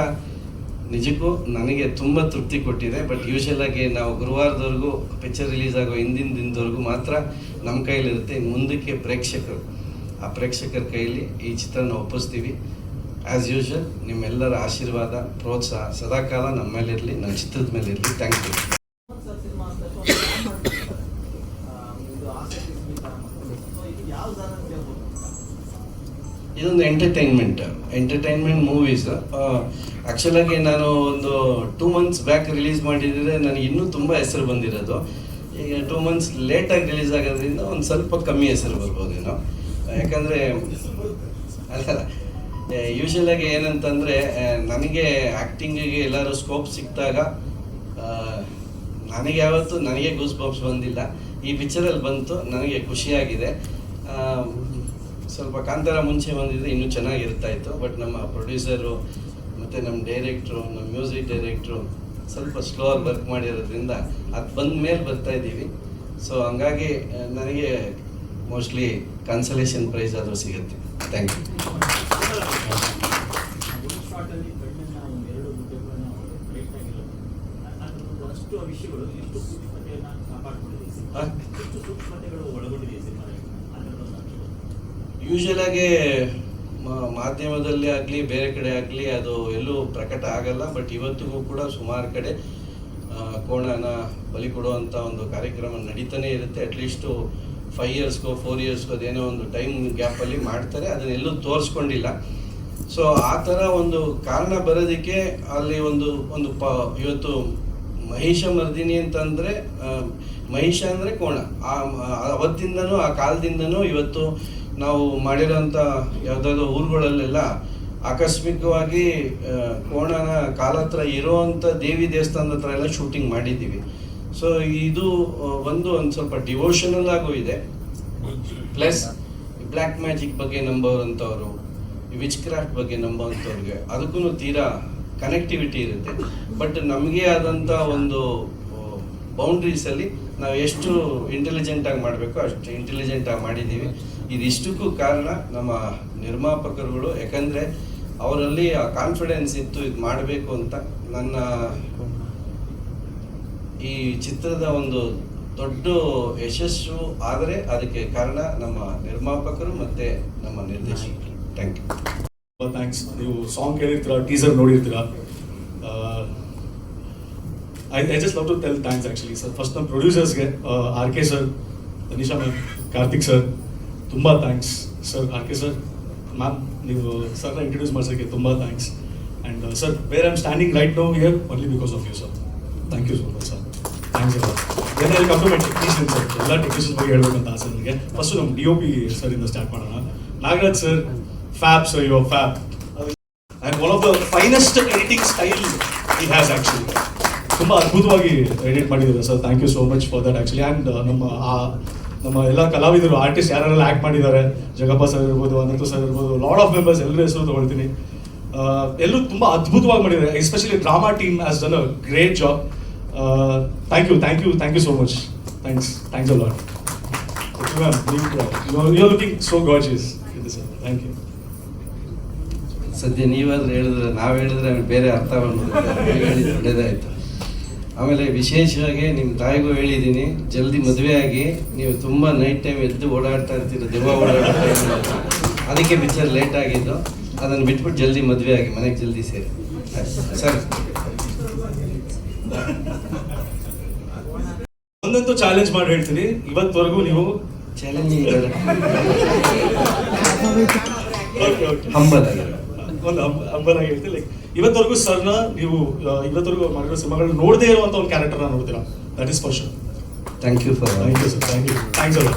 [SPEAKER 13] ನಿಜಕ್ಕೂ ನನಗೆ ತುಂಬ ತೃಪ್ತಿ ಕೊಟ್ಟಿದೆ, ಬಟ್ ಯೂಶಲ್ ನಾವು ಗುರುವಾರದವರೆಗೂ ಪಿಕ್ಚರ್ ರಿಲೀಸ್ ಆಗೋ ಹಿಂದಿನ ದಿನದವರೆಗೂ ಮಾತ್ರ ನಮ್ಮ ಕೈಲಿರುತ್ತೆ ಮುಂದಕ್ಕೆ ಪ್ರೇಕ್ಷಕರು. ಆ ಪ್ರೇಕ್ಷಕರ ಕೈಯಲ್ಲಿ ಈ ಚಿತ್ರನ ಒಪ್ಪಿಸ್ತೀವಿ. ಆ್ಯಸ್ ಯೂಶಲ್ ನಿಮ್ಮೆಲ್ಲರ ಆಶೀರ್ವಾದ, ಪ್ರೋತ್ಸಾಹ ಸದಾಕಾಲ ನಮ್ಮ ಮೇಲಿರಲಿ ನಮ್ಮ ಚಿತ್ರದ ಮೇಲೆ ಇರಲಿ ಥ್ಯಾಂಕ್ ಯು ಇದೊಂದು ಎಂಟರ್ಟೈನ್ಮೆಂಟ್ ಎಂಟರ್ಟೈನ್ಮೆಂಟ್ ಮೂವೀಸ್ ಆ್ಯಕ್ಚುಲಾಗಿ ನಾನು ಒಂದು ಟೂ ಮಂತ್ಸ್ ಬ್ಯಾಕ್ ರಿಲೀಸ್ ಮಾಡಿದರೆ ನನಗೆ ಇನ್ನೂ ತುಂಬ ಹೆಸರು ಬಂದಿರೋದು. ಈಗ ಟೂ ಮಂತ್ಸ್ ಲೇಟಾಗಿ ರಿಲೀಸ್ ಆಗೋದ್ರಿಂದ ಒಂದು ಸ್ವಲ್ಪ ಕಮ್ಮಿ ಹೆಸರು ಬರ್ಬೋದೇನೋ. ಯಾಕಂದರೆ, ಅಲ್ಲ ಯೂಶಲಾಗಿ ಏನಂತಂದರೆ ನನಗೆ ಆ್ಯಕ್ಟಿಂಗಿಗೆ ಎಲ್ಲರೂ ಸ್ಕೋಪ್ ಸಿಕ್ಕಿದಾಗ ನನಗೆ ಯಾವತ್ತೂ, ನನಗೆ ಗೂಸ್ ಬಾಬ್ಸ್ ಬಂದಿಲ್ಲ. ಈ ಪಿಕ್ಚರಲ್ಲಿ ಬಂತು, ನನಗೆ ಖುಷಿಯಾಗಿದೆ. ಸ್ವಲ್ಪ ಕಾಂತಾರ ಮುಂಚೆ ಬಂದಿದ್ರೆ ಇನ್ನೂ ಚೆನ್ನಾಗಿರ್ತಾ ಇತ್ತು. ಬಟ್ ನಮ್ಮ ಪ್ರೊಡ್ಯೂಸರು ಮತ್ತು ನಮ್ಮ ಡೈರೆಕ್ಟ್ರು ನಮ್ಮ ಮ್ಯೂಸಿಕ್ ಡೈರೆಕ್ಟ್ರು ಸ್ವಲ್ಪ ಸ್ಲೋ ವರ್ಕ್ ಮಾಡಿರೋದ್ರಿಂದ ಅದು ಬಂದ ಮೇಲೆ ಬರ್ತಾ ಇದ್ದೀವಿ. ಸೊ ಹಂಗಾಗಿ ನನಗೆ ಮೋಸ್ಟ್ಲಿ ಕನ್ಸಲೇಷನ್ ಪ್ರೈಸ್ ಆದರೂ ಸಿಗುತ್ತೆ. ಥ್ಯಾಂಕ್ ಯು ಆಗಿ ಮ- ಮಾಧ್ಯಮದಲ್ಲಿ ಆಗಲಿ, ಬೇರೆ ಕಡೆ ಆಗಲಿ, ಅದು ಎಲ್ಲೂ ಪ್ರಕಟ ಆಗಲ್ಲ ಬಟ್ ಇವತ್ತಿಗೂ ಕೂಡ ಸುಮಾರು ಕಡೆ ಕೋಣನ ಬಲಿ ಕೊಡುವಂಥ ಒಂದು ಕಾರ್ಯಕ್ರಮ ನಡೀತಾನೆ ಇರುತ್ತೆ. ಅಟ್ಲೀಸ್ಟು ಫೈವ್ ಇಯರ್ಸ್ಗೋ ಫೋರ್ ಇಯರ್ಸ್ಗೋ ಅದೇನೋ ಒಂದು ಟೈಮ್ ಗ್ಯಾಪಲ್ಲಿ ಮಾಡ್ತಾರೆ. ಅದನ್ನೆಲ್ಲೂ ತೋರಿಸ್ಕೊಂಡಿಲ್ಲ. ಸೊ ಆ ಥರ ಒಂದು ಕಾರಣ ಬರೋದಕ್ಕೆ ಅಲ್ಲಿ ಒಂದು ಒಂದು ಪ, ಇವತ್ತು ಮಹಿಷ ಮರ್ದಿನಿ ಅಂತಂದರೆ ಮಹಿಷ ಅಂದರೆ ಕೋಣ. ಆ- ಅವತ್ತಿಂದನೂ, ಆ ಕಾಲದಿಂದನೂ ಇವತ್ತು ನಾವು ಮಾಡಿರೋಂಥ ಯಾವುದಾದ್ರು ಊರುಗಳಲ್ಲೆಲ್ಲ ಆಕಸ್ಮಿಕವಾಗಿ ಕೋಣನ ಕಾಲ ಹತ್ರ ಇರೋವಂಥ ದೇವಿ ದೇವಸ್ಥಾನದ ಹತ್ರ ಎಲ್ಲ ಶೂಟಿಂಗ್ ಮಾಡಿದ್ದೀವಿ. ಸೊ ಇದು ಒಂದು ಒಂದು ಸ್ವಲ್ಪ ಡಿವೋಷನಲ್ ಆಗೂ ಇದೆ. ಪ್ಲಸ್ ಬ್ಲ್ಯಾಕ್ ಮ್ಯಾಜಿಕ್ ಬಗ್ಗೆ ನಂಬೋರಂಥವ್ರು ವಿಚ್ ಕ್ರಾಫ್ಟ್ ಬಗ್ಗೆ ನಂಬೋವಂಥವ್ರಿಗೆ ಅದಕ್ಕೂ ತೀರಾ ಕನೆಕ್ಟಿವಿಟಿ ಇರುತ್ತೆ. ಬಟ್ ನಮಗೆ ಆದಂಥ ಒಂದು ಬೌಂಡ್ರೀಸಲ್ಲಿ ನಾವು ಎಷ್ಟು ಇಂಟೆಲಿಜೆಂಟಾಗಿ ಮಾಡಬೇಕು ಅಷ್ಟು ಇಂಟೆಲಿಜೆಂಟಾಗಿ ಮಾಡಿದ್ದೀವಿ. ಇದಿಷ್ಟಕ್ಕೂ ಕಾರಣ ನಮ್ಮ ನಿರ್ಮಾಪಕರುಗಳು, ಯಾಕಂದರೆ ಅವರಲ್ಲಿ ಆ ಕಾನ್ಫಿಡೆನ್ಸ್ ಇತ್ತು, ಇದು ಮಾಡಬೇಕು ಅಂತ. ನನ್ನ ಈ ಚಿತ್ರದ ಒಂದು ದೊಡ್ಡ ಯಶಸ್ಸು ಆದರೆ ಅದಕ್ಕೆ ಕಾರಣ ನಮ್ಮ ನಿರ್ಮಾಪಕರು ಮತ್ತು ನಮ್ಮ ನಿರ್ದೇಶಕರು. ಥ್ಯಾಂಕ್ ಯು
[SPEAKER 15] ಥ್ಯಾಂಕ್ಸ್ ನೀವು ಸಾಂಗ್ ಕೇಳಿರ್ತೀರ ಟೀಸರ್ ನೋಡಿರ್ತೀರ? I I just love to tell thanks actually sir first ನಮ್ಮ ಪ್ರೊಡ್ಯೂಸರ್ಸ್ಗೆ R K sir Tanisha ma'am Karthik sir ತುಂಬ ಥ್ಯಾಂಕ್ಸ್ ಸರ್ ಆಕೆ ಸರ್ ಮ್ಯಾಮ್ ನೀವು ಸರ್ನ ಇಂಟ್ರೊಡ್ಯೂಸ್ ಮಾಡ್ಸೋಕ್ಕೆ ತುಂಬ thanks and sir where I'm standing right now here only because of you sir thank you so much sir thank you sir I come to my technician sir ಎಲ್ಲ technicians ಬಗ್ಗೆ ಹೇಳ್ಬೇಕಂತ ಆಸೆ ನನಗೆ. First ನಮ್ಮ D O P sir ಇಂದ start ಮಾಡೋಣ. Nagaraj sir fab sir your fab and one of the finest editing style ಈ has actually ತುಂಬ ಅದ್ಭುತವಾಗಿ ಎಡಿಟ್ ಮಾಡಿದ್ದಾರೆ sir thank you so much for that actually and ನಮ್ಮ, ಆ ನಮ್ಮ ಎಲ್ಲ ಕಲಾವಿದರು ಆರ್ಟಿಸ್ಟ್ ಯಾರೆಲ್ಲ ಆ್ಯಕ್ಟ್ ಮಾಡಿದ್ದಾರೆ, ಜಗಪ್ಪ ಸರ್ ಇರ್ಬೋದು, ಅನಂತ ಸರ್ ಇರ್ಬೋದು ಲಾಡ್ ಆಫ್ ಮೆಂಬರ್ಸ್ ಎಲ್ಲರೂ ಹೆಸರು ತೊಗೊಳ್ತೀನಿ. ಎಲ್ಲರೂ ತುಂಬ ಅದ್ಭುತವಾಗಿ ಮಾಡಿದ್ದಾರೆ especially drama team has done a great job thank you thank you thank you so much thanks thanks a lot you looking so sir thank you
[SPEAKER 13] ಸದ್ಯ ನೀವಾದ್ರೂ ಹೇಳಿದ್ರೆ, ನಾವು ಹೇಳಿದ್ರೆ ಬೇರೆ ಅರ್ಥ ಹೇಳಿದ್ದು ಒಳ್ಳೇದಾಯ್ತು. ಆಮೇಲೆ ವಿಶೇಷವಾಗಿ ನಿಮ್ಮ ತಾಯಿಗೂ ಹೇಳಿದ್ದೀನಿ ಜಲ್ದಿ ಮದುವೆ ಆಗಿ ನೀವು ತುಂಬ ನೈಟ್ ಟೈಮ್ ಎದ್ದು ಓಡಾಡ್ತಾ ಇರ್ತೀರ ದೆವ್ವ ಓಡಾಡ್ತಾ ಇರ್ತೀರ ಅದಕ್ಕೆ ಪಿಕ್ಚರ್ ಲೇಟ್ ಆಗಿದ್ದು ಅದನ್ನು ಬಿಟ್ಬಿಟ್ಟು ಜಲ್ದಿ ಮದುವೆ ಆಗಿ ಮನೆಗೆ ಜಲ್ದಿ ಸೇರಿ. ಸರ್.
[SPEAKER 15] ಒಂದಂತೂ ಚಾಲೆಂಜ್ ಮಾಡಿ ಹೇಳ್ತೀನಿ. ಇವತ್ತವರೆಗೂ ನೀವು ಚಾಲೆಂಜ್ [laughs]
[SPEAKER 13] ಹಂಬಲಾಗಿ
[SPEAKER 15] ಒಂದು ಹಂಬಲಾಗಿ ಹೇಳ್ತೀನಿ. ಲೈಕ್ ಇವತ್ತವರೆಗೂ ಸರ್ನ ನೀವು ಇವತ್ತವರೆಗೂ ಮಾಡಿರೋ ಸಿನಿಮಾಗಳು ನೋಡದೇ ಇರುವಂತ ಒಂದು ಕ್ಯಾರೆಕ್ಟರ್ನ ನೋಡ್ತೀರಾ that is for
[SPEAKER 13] thank you for
[SPEAKER 15] thank you sir thank you thanks ಅಲ್ಲ